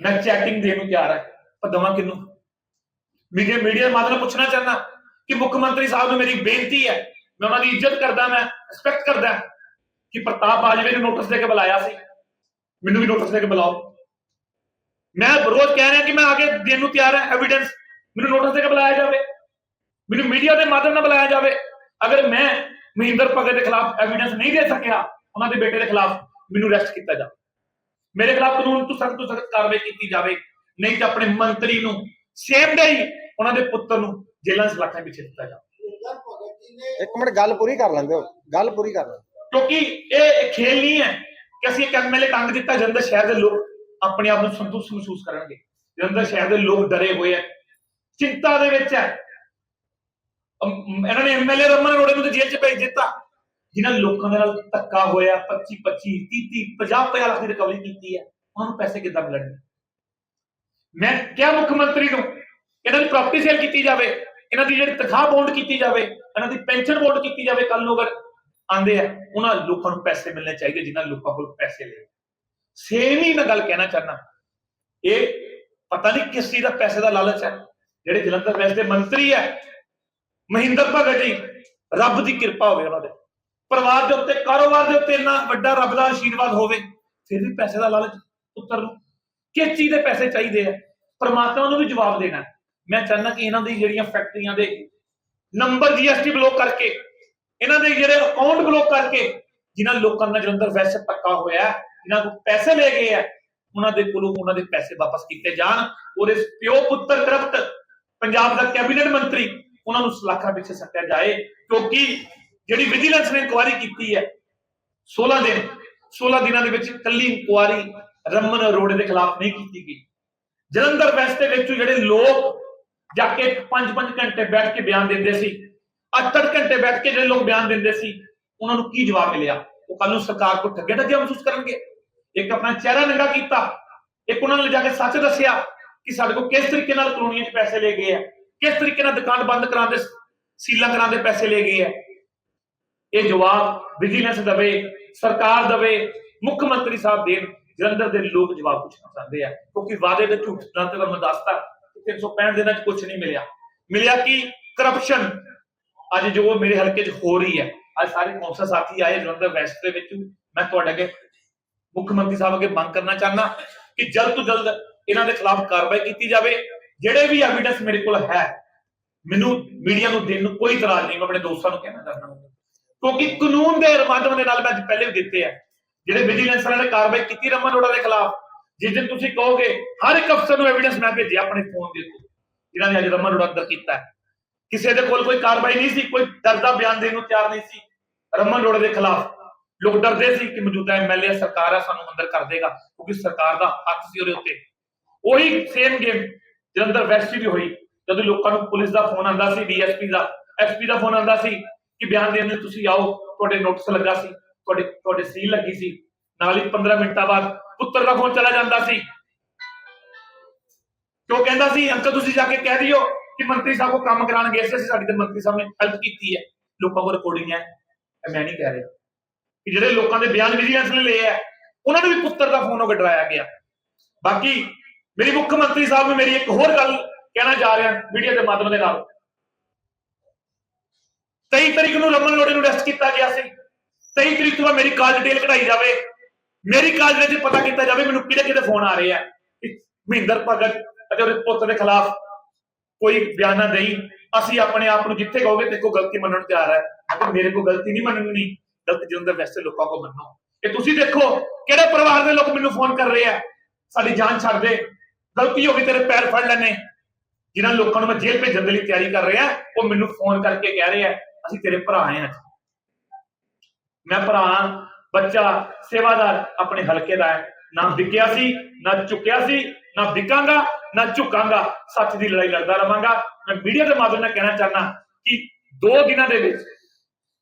ਮੈਂ ਚੈਕਿੰਗ ਦੇਣ ਨੂੰ ਤਿਆਰ ਹੈ, ਪਰ ਦਵਾਂ ਕਿਹਨੂੰ? ਮੀਡੀਆ ਮੀਡੀਆ ਦੇ ਮਾਧਿਅਮ ਪੁੱਛਣਾ ਚਾਹੁੰਦਾ ਕਿ ਮੁੱਖ ਮੰਤਰੀ ਸਾਹਿਬ ਨੂੰ ਮੇਰੀ ਬੇਨਤੀ ਹੈ, ਮੈਂ ਉਹਨਾਂ ਦੀ ਇੱਜ਼ਤ ਕਰਦਾ, ਮੈਂ ਰਿਸਪੈਕਟ ਕਰਦਾ ਕਿ ਪ੍ਰਤਾਪ ਬਾਜਵੇ ਨੂੰ ਨੋਟਿਸ ਦੇ ਕੇ ਬੁਲਾਇਆ ਸੀ। ਮੈਨੂੰ ਵੀ ਨੋਟਿਸ ਦੇ ਕੇ ਬੁਲਾਓ। ਮੈਂ ਰੋਜ਼ ਕਹਿ ਰਿਹਾ ਕਿ ਮੈਂ ਆਗੇ ਦੇਣ ਨੂੰ ਤਿਆਰ ਹਾਂ ਐਵੀਡੈਂਸ ਮੈਨੂੰ ਨੋਟਿਸ ਦੇ ਕੇ ਬੁਲਾਇਆ ਜਾਵੇ। ਮੈਨੂੰ ਮੀਡੀਆ ਦੇ ਮਾਧਿਅਮ ਨਾਲ ਬੁਲਾਇਆ ਜਾਵੇ। ਅਗਰ ਮੈਂ ਮਹਿੰਦਰ ਭਗਤ ਦੇ ਖਿਲਾਫ ਐਵੀਡੈਂਸ ਨਹੀਂ ਦੇ ਸਕਿਆ ਉਹਨਾਂ ਦੇ ਬੇਟੇ ਦੇ ਖਿਲਾਫ ਮੈਨੂੰ ਅਰੈਸਟ ਕੀਤਾ ਜਾਵੇ ਮੇਰੇ ਖਿਲਾਫ ਕਾਨੂੰਨ ਤੋਂ ਸਖਤ ਤੋਂ ਸਖਤ ਕਾਰਵਾਈ ਕੀਤੀ ਜਾਵੇ। ਨਹੀਂ ਤਾਂ ਆਪਣੇ ਮੰਤਰੀ ਨੂੰ ਸੇਮ ਡੇ ਹੀ ਉਹਨਾਂ ਦੇ ਪੁੱਤਰ ਨੂੰ ਜੇਲ੍ਹਾਂ ਦੇ ਸਲਾਖਾਂ ਵਿੱਚ ਦਿੱਤਾ ਜਾਵੇ ਇੱਕ ਮਿੰਟ ਗੱਲ ਪੂਰੀ ਕਰ ਲੈਂਦੇ ਹੋ। ਗੱਲ ਪੂਰੀ ਕਰ ਲੈਂਦੇ ਕਿਉਂਕਿ ਇਹ ਇਹ ਖੇਲ ਨਹੀਂ ਹੈ। ਕਿ ਅਸੀਂ ਇੱਕ ਐਮਐਲਏ ਟੰਗ ਦਿੱਤਾ, ਜਲੰਧਰ ਸ਼ਹਿਰ ਦੇ ਲੋਕ ਆਪਣੇ ਆਪ ਨੂੰ ਸੰਤੁਸ਼ਟ ਮਹਿਸੂਸ ਕਰਨਗੇ। ਜਲੰਧਰ ਸ਼ਹਿਰ ਦੇ ਲੋਕ ਡਰੇ ਹੋਏ ਆ। ਚਿੰਤਾ ਦੇ ਵਿੱਚ ਹੈ ਇਹਨਾਂ ਨੇ ਐਮਐਲਏ ਰਮਨ ਅਰੋੜੇ ਨੂੰ ਜੇਲ੍ਹ 'ਚ ਭੇਜ ਦਿੱਤਾ। ਜਿਨ੍ਹਾਂ ਲੋਕਾਂ ਦੇ ਨਾਲ ਧੱਕਾ ਹੋਇਆ 25 25 30 50 50 ਲੱਖ ਦੀ ਰਿਕਵਰੀ ਕੀਤੀ ਹੈ ਉਹਨਾਂ ਨੂੰ ਪੈਸੇ ਕਿੱਦਾਂ ਮਿਲਣਗੇ? ਮੈਂ ਕਿਹਾ ਮੁੱਖ ਮੰਤਰੀ ਨੂੰ, ਇਹਨਾਂ ਦੀ ਪ੍ਰਾਪਰਟੀ ਸੇਲ ਕੀਤੀ ਜਾਵੇ, ਇਹਨਾਂ ਦੀ ਜਿਹੜੀ ਤਨਖਾਹ ਬੌਂਡ ਕੀਤੀ ਜਾਵੇ, ਇਹਨਾਂ ਦੀ ਪੈਨਸ਼ਨ ਬੌਂਡ ਕੀਤੀ ਜਾਵੇ ਕੱਲ ਨੂੰ ਅਗਰ ਆਂਦੇ ਆ, ਉਹਨਾਂ ਲੋਕਾਂ ਨੂੰ ਪੈਸੇ ਮਿਲਣੇ ਚਾਹੀਦੇ, ਜਿਨ੍ਹਾਂ ਲੋਕਾਂ ਕੋਲ ਪੈਸੇ ਲੈ ਸੇਮ ਹੀ ਮੈਂ ਗੱਲ ਕਹਿਣਾ ਚਾਹਨਾ ਇਹ ਪਤਾ ਨਹੀਂ ਕਿਸ ਚੀਜ਼ ਦਾ ਪੈਸੇ ਦਾ ਲਾਲਚ ਹੈ, ਜਿਹੜੇ ਜਲੰਧਰ ਵੈਸਟ ਦੇ ਮੰਤਰੀ ਹੈ। ਮਹਿੰਦਰ ਭਗਤ ਜੀ, ਰੱਬ ਦੀ ਕਿਰਪਾ ਹੋਵੇ ਉਹਨਾਂ ਦੇ। ਪਰਿਵਾਰ ਦੇ ਉੱਤੇ, ਕਾਰੋਬਾਰ ਦੇ ਉੱਤੇ ਇੰਨਾ ਵੱਡਾ ਰੱਬ ਦਾ ਆਸ਼ੀਰਵਾਦ ਹੋਵੇ, ਫਿਰ ਵੀ ਪੈਸੇ ਦਾ ਲਾਲਚ ਪੁੱਤਰ ਨੂੰ। ਕਿਸ ਚੀਜ਼ ਦੇ ਪੈਸੇ ਚਾਹੀਦੇ ਆ? ਪਰਮਾਤਮਾ ਨੂੰ ਵੀ ਜਵਾਬ ਦੇਣਾ। ਮੈਂ ਚਾਹੁੰਦਾ ਕਿ ਇਹਨਾਂ ਦੀ ਜਿਹੜੀਆਂ ਫੈਕਟਰੀਆਂ ਦੇ ਨੰਬਰ ਜੀਐਸਟੀ ਬਲੌਕ ਕਰਕੇ ਇਹਨਾਂ ਦੇ ਜਿਹੜੇ ਅਕਾਊਂਟ ਬਲੌਕ ਕਰਕੇ, ਜਿਨ੍ਹਾਂ ਲੋਕਾਂ ਦਾ ਜਲੰਧਰ ਵੈਸੇ ਪੱਕਾ ਹੋਇਆ ਜਿਨ੍ਹਾਂ ਕੋਲ ਪੈਸੇ ਲੈ ਗਏ ਆ ਉਹਨਾਂ ਦੇ ਕੋਲੋਂ ਉਹਨਾਂ ਦੇ ਪੈਸੇ ਵਾਪਸ ਕੀਤੇ ਜਾਣ। ਔਰ ਇਸ ਪਿਓ ਪੁੱਤਰ ਕਰਪਟ ਪੰਜਾਬ ਦਾ ਕੈਬਨਿਟ ਮੰਤਰੀ, ਉਹਨਾਂ ਨੂੰ ਸਲਾਖਾਂ ਪਿੱਛੇ ਸੱਟਿਆ ਜਾਏ, ਕਿਉਂਕਿ ਜਿਹੜੀ ਵਿਜੀਲੈਂਸ ਨੇ ਇਨਕੁਆਇਰੀ ਕੀਤੀ ਹੈ 16 ਦਿਨ 16 ਦਿਨਾਂ ਦੇ ਵਿੱਚ ਕੱਲੀ ਇਨਕੁਆਇਰੀ ਰਮਨ ਅਰੋੜੇ ਦੇ ਖਿਲਾਫ ਨਹੀਂ ਕੀਤੀ ਗਈ। ਜਲੰਧਰ ਵੈਸਟ ਦੇ ਵਿੱਚ ਜਿਹੜੇ ਲੋਕ ਜਾ ਕੇ 5-5 ਘੰਟੇ ਬੈਠ ਕੇ ਬਿਆਨ ਦਿੰਦੇ ਸੀ 8-8 ਘੰਟੇ ਬੈਠ ਕੇ ਜਿਹੜੇ ਲੋਕ ਬਿਆਨ ਦਿੰਦੇ ਸੀ, ਉਹਨਾਂ ਨੂੰ ਕੀ ਜਵਾਬ ਮਿਲਿਆ? ਉਹ ਕੱਲ ਨੂੰ ਸਰਕਾਰ ਕੋਲ ਠੱਗੇ ਠੱਗੇ ਮਹਿਸੂਸ ਕਰਨਗੇ। ਇੱਕ ਆਪਣਾ ਚਿਹਰਾ ਨੰਗਾ ਕੀਤਾ। ਇੱਕ ਉਹਨਾਂ ਨੇ ਲਿਜਾ ਕੇ ਸੱਚ ਦੱਸਿਆ ਕਿ ਸਾਡੇ ਕੋਲ ਕਿਸ ਤਰੀਕੇ ਨਾਲ ਕਲੋਨੀਆਂ 'ਚ ਪੈਸੇ ਲੈ ਗਏ ਆ? ਕਿਸ ਤਰੀਕੇ ਨਾਲ ਦੁਕਾਨ ਬੰਦ ਕਰਾਉਂਦੇ ਸੀਲਾਂ ਕਰਾਉਂਦੇ ਪੈਸੇ ਲੈ ਗਏ ਆ? ਇਹ ਜਵਾਬ ਵਿਜੀਲੈਂਸ ਦਵੇ, ਸਰਕਾਰ ਦਵੇ, ਮੁੱਖ ਮੰਤਰੀ ਸਾਹਿਬ ਦੇਣ, ਜਲੰਧਰ ਦੇ ਲੋਕ ਜਵਾਬ ਪੁੱਛਣਾ ਚਾਹੁੰਦੇ ਆ। ਕਿਉਂਕਿ ਵਾਅਦੇ ਦੇ ਝੂਠ ਨਾਲ ਤੇ ਮੈਂ ਦੱਸਤਾ ਕਿ 365 ਦਿਨਾਂ 'ਚ ਕੁਝ ਨਹੀਂ ਮਿਲਿਆ। ਮਿਲਿਆ ਕਿ? ਕਰਪਸ਼ਨ ਅੱਜ ਜੋ ਮੇਰੇ ਹਲਕੇ 'ਚ ਹੋ ਰਹੀ ਹੈ, ਅੱਜ ਸਾਰੇ ਕੌਂਸਲ ਸਾਥੀ ਆਏ ਜਲੰਧਰ ਵੈਸਟ ਦੇ ਵਿੱਚ, ਮੈਂ ਤੁਹਾਡੇ ਅੱਗੇ ਮੁੱਖ ਮੰਤਰੀ ਸਾਹਿਬ ਅੱਗੇ ਮੰਗ ਕਰਨਾ ਚਾਹੁੰਦਾ ਕਿ ਜਲਦ ਤੋਂ ਜਲਦ ਇਹਨਾਂ ਦੇ ਖਿਲਾਫ ਕਾਰਵਾਈ ਕੀਤੀ ਜਾਵੇ। ਜਿਹੜੇ ਵੀ ਐਵੀਡੈਂਸ ਮੇਰੇ ਕੋਲ ਹੈ, ਮੈਨੂੰ ਮੀਡੀਆ ਨੂੰ ਦੇਣ ਨੂੰ ਕੋਈ ਇਤਰਾਜ਼ ਨਹੀਂ, ਮੈਂ ਆਪਣੇ ਦੋਸਤਾਂ ਨੂੰ ਕਹਿਣਾ ਚਾਹੁੰਦਾ। ਕਿਉਂਕਿ ਕਾਨੂੰਨ ਦੇ ਮਾਧਿਅਮ ਦੇ ਨਾਲ ਮੈਂ ਅੱਜ ਪਹਿਲੇ ਵੀ ਦਿੱਤੇ ਆ। ਜਿਹੜੇ ਵਿਜੀਲੈਂਸ ਵਾਲਿਆਂ ਨੇ ਕਾਰਵਾਈ ਕੀਤੀ ਰਮਨ ਅਰੋੜਾ ਦੇ ਖਿਲਾਫ, ਜਿਸ ਦਿਨ ਤੁਸੀਂ ਕਹੋਗੇ, ਹਰ ਇੱਕ ਅਫਸਰ ਨੂੰ ਐਵੀਡੈਂਸ ਮੈਂ ਭੇਜਿਆ ਆਪਣੇ ਫੋਨ ਦੇ ਉੱਤੇ। ਜਿਨ੍ਹਾਂ ਨੇ ਅੱਜ ਰਮਨ ਅਰੋੜਾ ਅੰਦਰ ਕੀਤਾ ਕਿਸੇ ਦੇ ਕੋਲ ਕੋਈ ਕਾਰਵਾਈ ਨਹੀਂ ਸੀ, ਕੋਈ ਡਰਦਾ ਬਿਆਨ ਦੇਣ ਨੂੰ ਤਿਆਰ ਨਹੀਂ ਸੀ। ਰਮਨ ਅਰੋੜਾ ਦੇ ਖਿਲਾਫ ਲੋਕ ਡਰਦੇ ਸੀ ਕਿ ਮੌਜੂਦਾ ਐਮਐਲਏ ਸਰਕਾਰ ਆ, ਸਾਨੂੰ ਅੰਦਰ ਕਰ ਦੇਗਾ, ਕਿਉਂਕਿ ਸਰਕਾਰ ਦਾ ਹੱਥ ਸੀ ਉਹਦੇ ਉੱਤੇ। ਉਹੀ ਸੇਮ ਗੇਮ ਜਲੰਧਰ ਵੈਸਟ ਵੀ ਹੋਈ, ਜਦੋਂ ਲੋਕਾਂ ਨੂੰ ਪੁਲਿਸ ਦਾ ਫੋਨ ਆਂਦਾ ਸੀ ਡੀਐਸਪੀ ਦਾ ਐਸਪੀ ਦਾ ਫੋਨ ਆਂਦਾ ਸੀ ਕਿ ਬਿਆਨ ਦੇਣ ਨੂੰ ਤੁਸੀਂ ਆਓ, ਤੁਹਾਡੇ ਨੋਟਿਸ ਲੱਗਾ ਸੀ, ਤੁਹਾਡੇ ਤੁਹਾਡੇ ਸੀਲ ਲੱਗੀ ਸੀ। ਨਾਲ ਹੀ 15 ਮਿੰਟਾਂ ਬਾਅਦ ਪੁੱਤਰ ਦਾ ਫੋਨ ਚਲਾ ਜਾਂਦਾ ਸੀ। ਕਿ ਕਹਿੰਦਾ ਸੀ, ਅੰਕਲ ਤੁਸੀਂ ਜਾ ਕੇ ਕਹਿ ਦਿਓ ਕਿ ਮੰਤਰੀ ਸਾਹਿਬ ਕੋ ਕੰਮ ਕਰਾਉਣ ਗਏ ਸੀ ਅਸੀਂ ਸਾਡੀ ਤੇ ਮੰਤਰੀ ਸਾਹਿਬ ਨੇ ਹੈਲਪ ਕੀਤੀ ਹੈ। ਲੋਕਾਂ ਕੋਲ ਰਿਕਾਰਡਿੰਗ ਹੈ ਮੈਂ ਨਹੀਂ ਕਹਿ ਰਿਹਾ। ਕਿ ਜਿਹੜੇ ਲੋਕਾਂ ਦੇ ਬਿਆਨ ਵਿਜੀਲੈਂਸ ਨੇ ਲਏ ਆ ਉਹਨਾਂ ਨੂੰ ਵੀ ਪੁੱਤਰ ਦਾ ਫੋਨ ਹੋ ਕੇ ਡਰਾਇਆ ਗਿਆ। ਬਾਕੀ ਮੇਰੀ ਮੁੱਖ ਮੰਤਰੀ ਸਾਹਿਬ ਨੂੰ ਮੇਰੀ ਇੱਕ ਹੋਰ ਗੱਲ ਕਹਿਣਾ ਜਾ ਰਿਹਾ ਮੀਡੀਆ ਦੇ ਮਾਧਿਅਮ ਦੇ ਨਾਲ। 23 ਤਰੀਕ ਨੂੰ ਰਮਨ ਲੋੜੇ ਨੂੰ ਅਰੈਸਟ ਕੀਤਾ ਗਿਆ ਸੀ। 23 ਤਰੀਕ ਤੋਂ ਬਾਅਦ ਮੇਰੀ ਕਾਲ ਡਿਟੇਲ ਕਢਾਈ ਜਾਵੇ। ਮੇਰੀ ਕਾਲ ਡਿਟੇਲ ਪਤਾ ਕੀਤਾ ਜਾਵੇ ਮੈਨੂੰ ਕਿਹੜੇ ਕਿਹੜੇ ਫੋਨ ਆ ਰਹੇ ਆ ਮਹਿੰਦਰ ਭਗਤ ਅਤੇ ਉਹਦੇ ਪੁੱਤ ਦੇ ਖਿਲਾਫ ਕੋਈ ਬਿਆਨ ਨਾ ਦੇਈ, ਅਸੀਂ ਆਪਣੇ ਆਪ ਨੂੰ ਜਿੱਥੇ ਕਹੋਗੇ ਤੇ ਕੋ ਗਲਤੀ ਮੰਨਣ ਨੂੰ ਤਿਆਰ ਹੈ। ਅਗਰ ਮੇਰੇ ਕੋ ਗਲਤੀ ਨਹੀਂ ਮੰਨਣੀ, ਗਲਤੀ ਜਲੰਧਰ ਵੈਸੇ ਲੋਕਾਂ ਕੋ ਮੰਨੋ। ਇਹ ਤੁਸੀਂ ਦੇਖੋ ਕਿਹੜੇ ਪਰਿਵਾਰ ਦੇ ਲੋਕ ਮੈਨੂੰ ਫੋਨ ਕਰ ਰਹੇ ਆ। ਸਾਡੀ ਜਾਨ ਛੱਡ ਦੇ। ਗਲਤੀ ਹੋ ਗਈ, ਤੇਰੇ ਪੈਰ ਫੜ ਲੈਣੇ। ਜਿਨ੍ਹਾਂ ਲੋਕਾਂ ਨੂੰ ਮੈਂ ਜੇਲ੍ਹ ਭੇਜਣ ਦੇ ਲਈ ਤਿਆਰੀ ਕਰ ਰਿਹਾ, ਉਹ ਮੈਨੂੰ ਫੋਨ ਕਰਕੇ ਕਹਿ ਰਹੇ ਆ, ਅਸੀਂ ਤੇਰੇ ਭਰਾ ਆ ਮੈਂ ਭਰਾ ਬੱਚਾ, ਸੇਵਾਦਾਰ, ਆਪਣੇ ਹਲਕੇ ਦਾ ਹੈ। ਨਾ ਵਿਕਿਆ ਸੀ, ਨਾ ਚੁੱਕਿਆ ਸੀ, ਨਾ ਵਿਕਾਂਗਾ। ਨਾ ਝੁਕਾਂਗਾ, ਸੱਚ ਦੀ ਲੜਾਈ ਲੜਦਾ ਰਵਾਂਗਾ। ਮੈਂ ਮੀਡੀਆ ਦੇ ਮਾਧਿਅਮ ਨਾਲ ਕਹਿਣਾ ਚਾਹਨਾ ਕਿ ਦੋ ਦਿਨਾਂ ਦੇ ਵਿੱਚ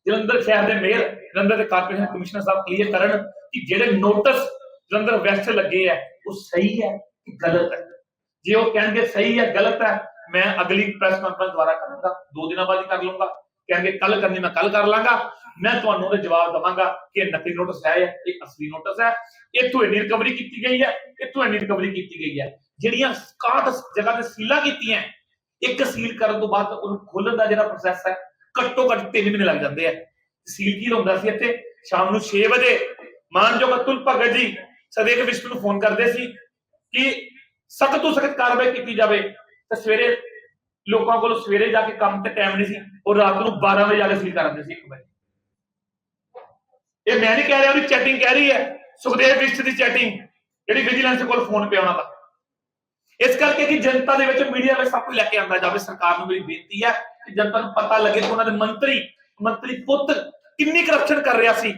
ਜਲੰਧਰ ਸ਼ਹਿਰ ਦੇ ਮੇਅਰ, ਜਲੰਧਰ ਦੇ ਕਾਰਪੋਰੇਸ਼ਨ ਕਮਿਸ਼ਨਰ ਸਾਹਿਬ ਕਲੀਅਰ ਕਰਨ ਕਿ ਜਿਹੜੇ ਨੋਟਿਸ ਜਲੰਧਰ ਵੈਸਟ ਲੱਗੇ ਹੈ ਉਹ ਸਹੀ ਹੈ ਕਿ ਗਲਤ ਹੈ ਜੇ ਉਹ ਕਹਿਣਗੇ ਸਹੀ ਹੈ ਗਲਤ ਹੈ ਮੈਂ ਅਗਲੀ ਪ੍ਰੈਸ ਕਾਨਫਰੰਸ ਦੁਆਰਾ ਕਰਾਂਗਾ, ਦੋ ਦਿਨਾਂ ਬਾਅਦ ਹੀ ਕਰ ਲਵਾਂਗਾ ਕਹਿਣਗੇ ਕੱਲ ਕਰਨੀ, ਮੈਂ ਕੱਲ ਕਰ ਲਾਂਗਾ। ਮੈਂ ਤੁਹਾਨੂੰ ਉਹਦੇ ਜਵਾਬ ਦਵਾਂਗਾ ਕਿ ਇਹ ਨਕਲੀ ਨੋਟਿਸ ਹੈ ਇਹ ਅਸਲੀ ਨੋਟਿਸ ਹੈ। ਇੱਥੋਂ ਇੰਨੀ ਰਿਕਵਰੀ ਕੀਤੀ ਗਈ ਹੈ, ਇੱਥੋਂ ਇੰਨੀ ਰਿਕਵਰੀ ਕੀਤੀ ਗਈ ਹੈ। ਜਿਹੜੀਆਂ 61 ਜਗ੍ਹਾ ਤੇ ਸੀਲਾਂ ਕੀਤੀਆਂ ਇੱਕ ਸੀਲ ਕਰਨ ਤੋਂ ਬਾਅਦ ਉਹਨੂੰ ਖੋਲਣ ਦਾ ਜਿਹੜਾ ਪ੍ਰੋਸੈਸ ਹੈ, ਘੱਟੋ ਘੱਟ 3 ਮਹੀਨੇ ਲੱਗ ਜਾਂਦੇ ਆ। ਸੀਲ ਕੀ ਹੁੰਦਾ ਸੀ ਇੱਥੇ? ਸ਼ਾਮ ਨੂੰ 6 ਵਜੇ, ਮਾਨਯੋਗ ਅਤੁਲ ਭਗਤ ਜੀ ਸਦੇਕ ਵਿਸ਼ਨੂੰ ਨੂੰ ਫੋਨ ਕਰਦੇ ਸੀ ਕਿ ਸਖਤ ਤੋਂ ਸਖਤ ਕਾਰਵਾਈ ਕੀਤੀ ਜਾਵੇ। ਤੇ ਸਵੇਰੇ ਲੋਕਾਂ ਕੋਲ ਸਵੇਰੇ ਜਾ ਕੇ ਕੰਮ ਤੇ ਟਾਈਮ ਨਹੀਂ ਸੀ, ਉਹ ਰਾਤ ਨੂੰ 12 ਵਜੇ ਜਾ ਕੇ ਸੀਲ ਕਰਦੇ ਸੀ ਇੱਕ ਵਜੇ ਇਹ ਮੈਂ ਨਹੀਂ ਕਹਿ ਰਿਹਾ, ਉਹਦੀ ਚੈਟਿੰਗ ਕਹਿ ਰਹੀ ਹੈ। ਸੁਖਦੇਵ ਵਿਸ਼ਟ ਦੀ ਚੈਟਿੰਗ ਜਿਹੜੀ ਵਿਜੀਲੈਂਸ ਕੋਲ ਫੋਨ ਪਿਆ ਉਹਨਾਂ ਦਾ। ਇਸ ਕਰਕੇ ਕਿ ਜਨਤਾ ਦੇ ਵਿੱਚ ਮੀਡੀਆ ਵਿੱਚ ਸਭ ਕੁਝ ਲੈ ਕੇ ਆਂਦਾ ਜਾਵੇ, ਸਰਕਾਰ ਨੂੰ ਮੇਰੀ ਬੇਨਤੀ ਹੈ ਕਿ ਜਨਤਾ ਨੂੰ ਪਤਾ ਲੱਗੇ ਕਿ ਉਹਨਾਂ ਦੇ ਮੰਤਰੀ ਮੰਤਰੀ ਪੁੱਤ ਕਿੰਨੀ ਕਰਪਸ਼ਨ ਕਰ ਰਿਹਾ ਸੀ,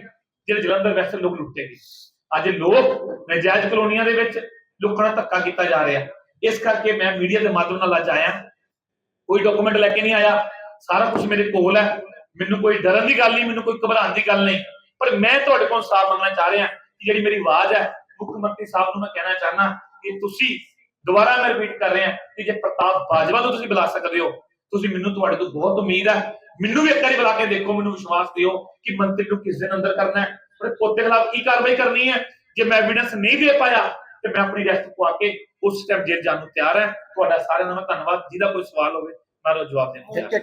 ਜਿਹੜੇ ਜਲੰਧਰ ਵੈਸਟ ਲੋਕ ਲੁੱਟੇ ਗਏ। ਅੱਜ ਲੋਕ ਨਜਾਇਜ਼ ਕਲੋਨੀਆਂ ਦੇ ਵਿੱਚ ਲੋਕਾਂ ਨਾਲ ਧੱਕਾ ਕੀਤਾ ਜਾ ਰਿਹਾ। ਇਸ ਕਰਕੇ ਮੈਂ ਮੀਡੀਆ ਦੇ ਮਾਧਿਅਮ ਨਾਲ ਅੱਜ ਆਇਆ। ਕੋਈ ਡਾਕੂਮੈਂਟ ਲੈ ਕੇ ਨਹੀਂ ਆਇਆ। ਸਾਰਾ ਕੁਝ ਮੇਰੇ ਕੋਲ ਹੈ। ਮੈਨੂੰ ਕੋਈ ਡਰਨ ਦੀ ਗੱਲ ਨਹੀਂ, ਮੈਨੂੰ ਕੋਈ ਘਬਰਾਉਣ ਦੀ ਗੱਲ ਨਹੀਂ। ਪਰ ਮੈਂ ਤੁਹਾਡੇ ਕੋਲ ਸਾਫ਼ ਮੰਗਣਾ ਚਾਹ ਰਿਹਾ ਕਿ ਜਿਹੜੀ ਮੇਰੀ ਆਵਾਜ਼ ਹੈ, ਮੁੱਖ ਮੰਤਰੀ ਸਾਹਿਬ ਨੂੰ ਮੈਂ ਕਹਿਣਾ ਚਾਹਨਾ ਕਿ ਤੁਸੀਂ ਦੁਬਾਰਾ ਮੈਂ ਰਿਪੀਟ ਕਰ ਰਿਹਾ ਕਿ ਜੇ ਪ੍ਰਤਾਪ ਬਾਜਵਾ ਨੂੰ ਤੁਸੀਂ ਬੁਲਾ ਸਕਦੇ ਹੋ, ਤੁਸੀਂ ਮੈਨੂੰ ਤੁਹਾਡੇ ਤੋਂ ਬਹੁਤ ਉਮੀਦ ਹੈ। ਮੈਨੂੰ ਵੀ ਇੱਕ ਵਾਰੀ ਬੁਲਾ ਕੇ ਦੇਖੋ, ਮੈਨੂੰ ਵਿਸ਼ਵਾਸ ਦਿਓ ਕਿ ਮੰਤਰੀ ਨੂੰ ਕਿਸ ਦਿਨ ਅੰਦਰ ਕਰਨਾ ਹੈ। ਉਹਦੇ ਪੋਤੇ ਖਿਲਾਫ ਕੀ ਕਾਰਵਾਈ ਕਰਨੀ ਹੈ? ਜੇ ਮੈਂ ਐਵੀਡੈਂਸ ਨਹੀਂ ਦੇ ਪਾਇਆ, ਤੇ ਮੈਂ ਆਪਣੀ ਰੈਸਟ ਪਵਾ ਕੇ ਉਸ ਟਾਈਮ ਜੇਲ੍ਹ ਜਾਣ ਨੂੰ ਤਿਆਰ ਹੈ। ਤੁਹਾਡਾ ਸਾਰਿਆਂ ਦਾ ਮੈਂ ਧੰਨਵਾਦ। ਜਿਹਦਾ ਕੋਈ ਸਵਾਲ ਹੋਵੇ, ਮੈਂ ਉਹ ਜਵਾਬ ਦੇਣਾ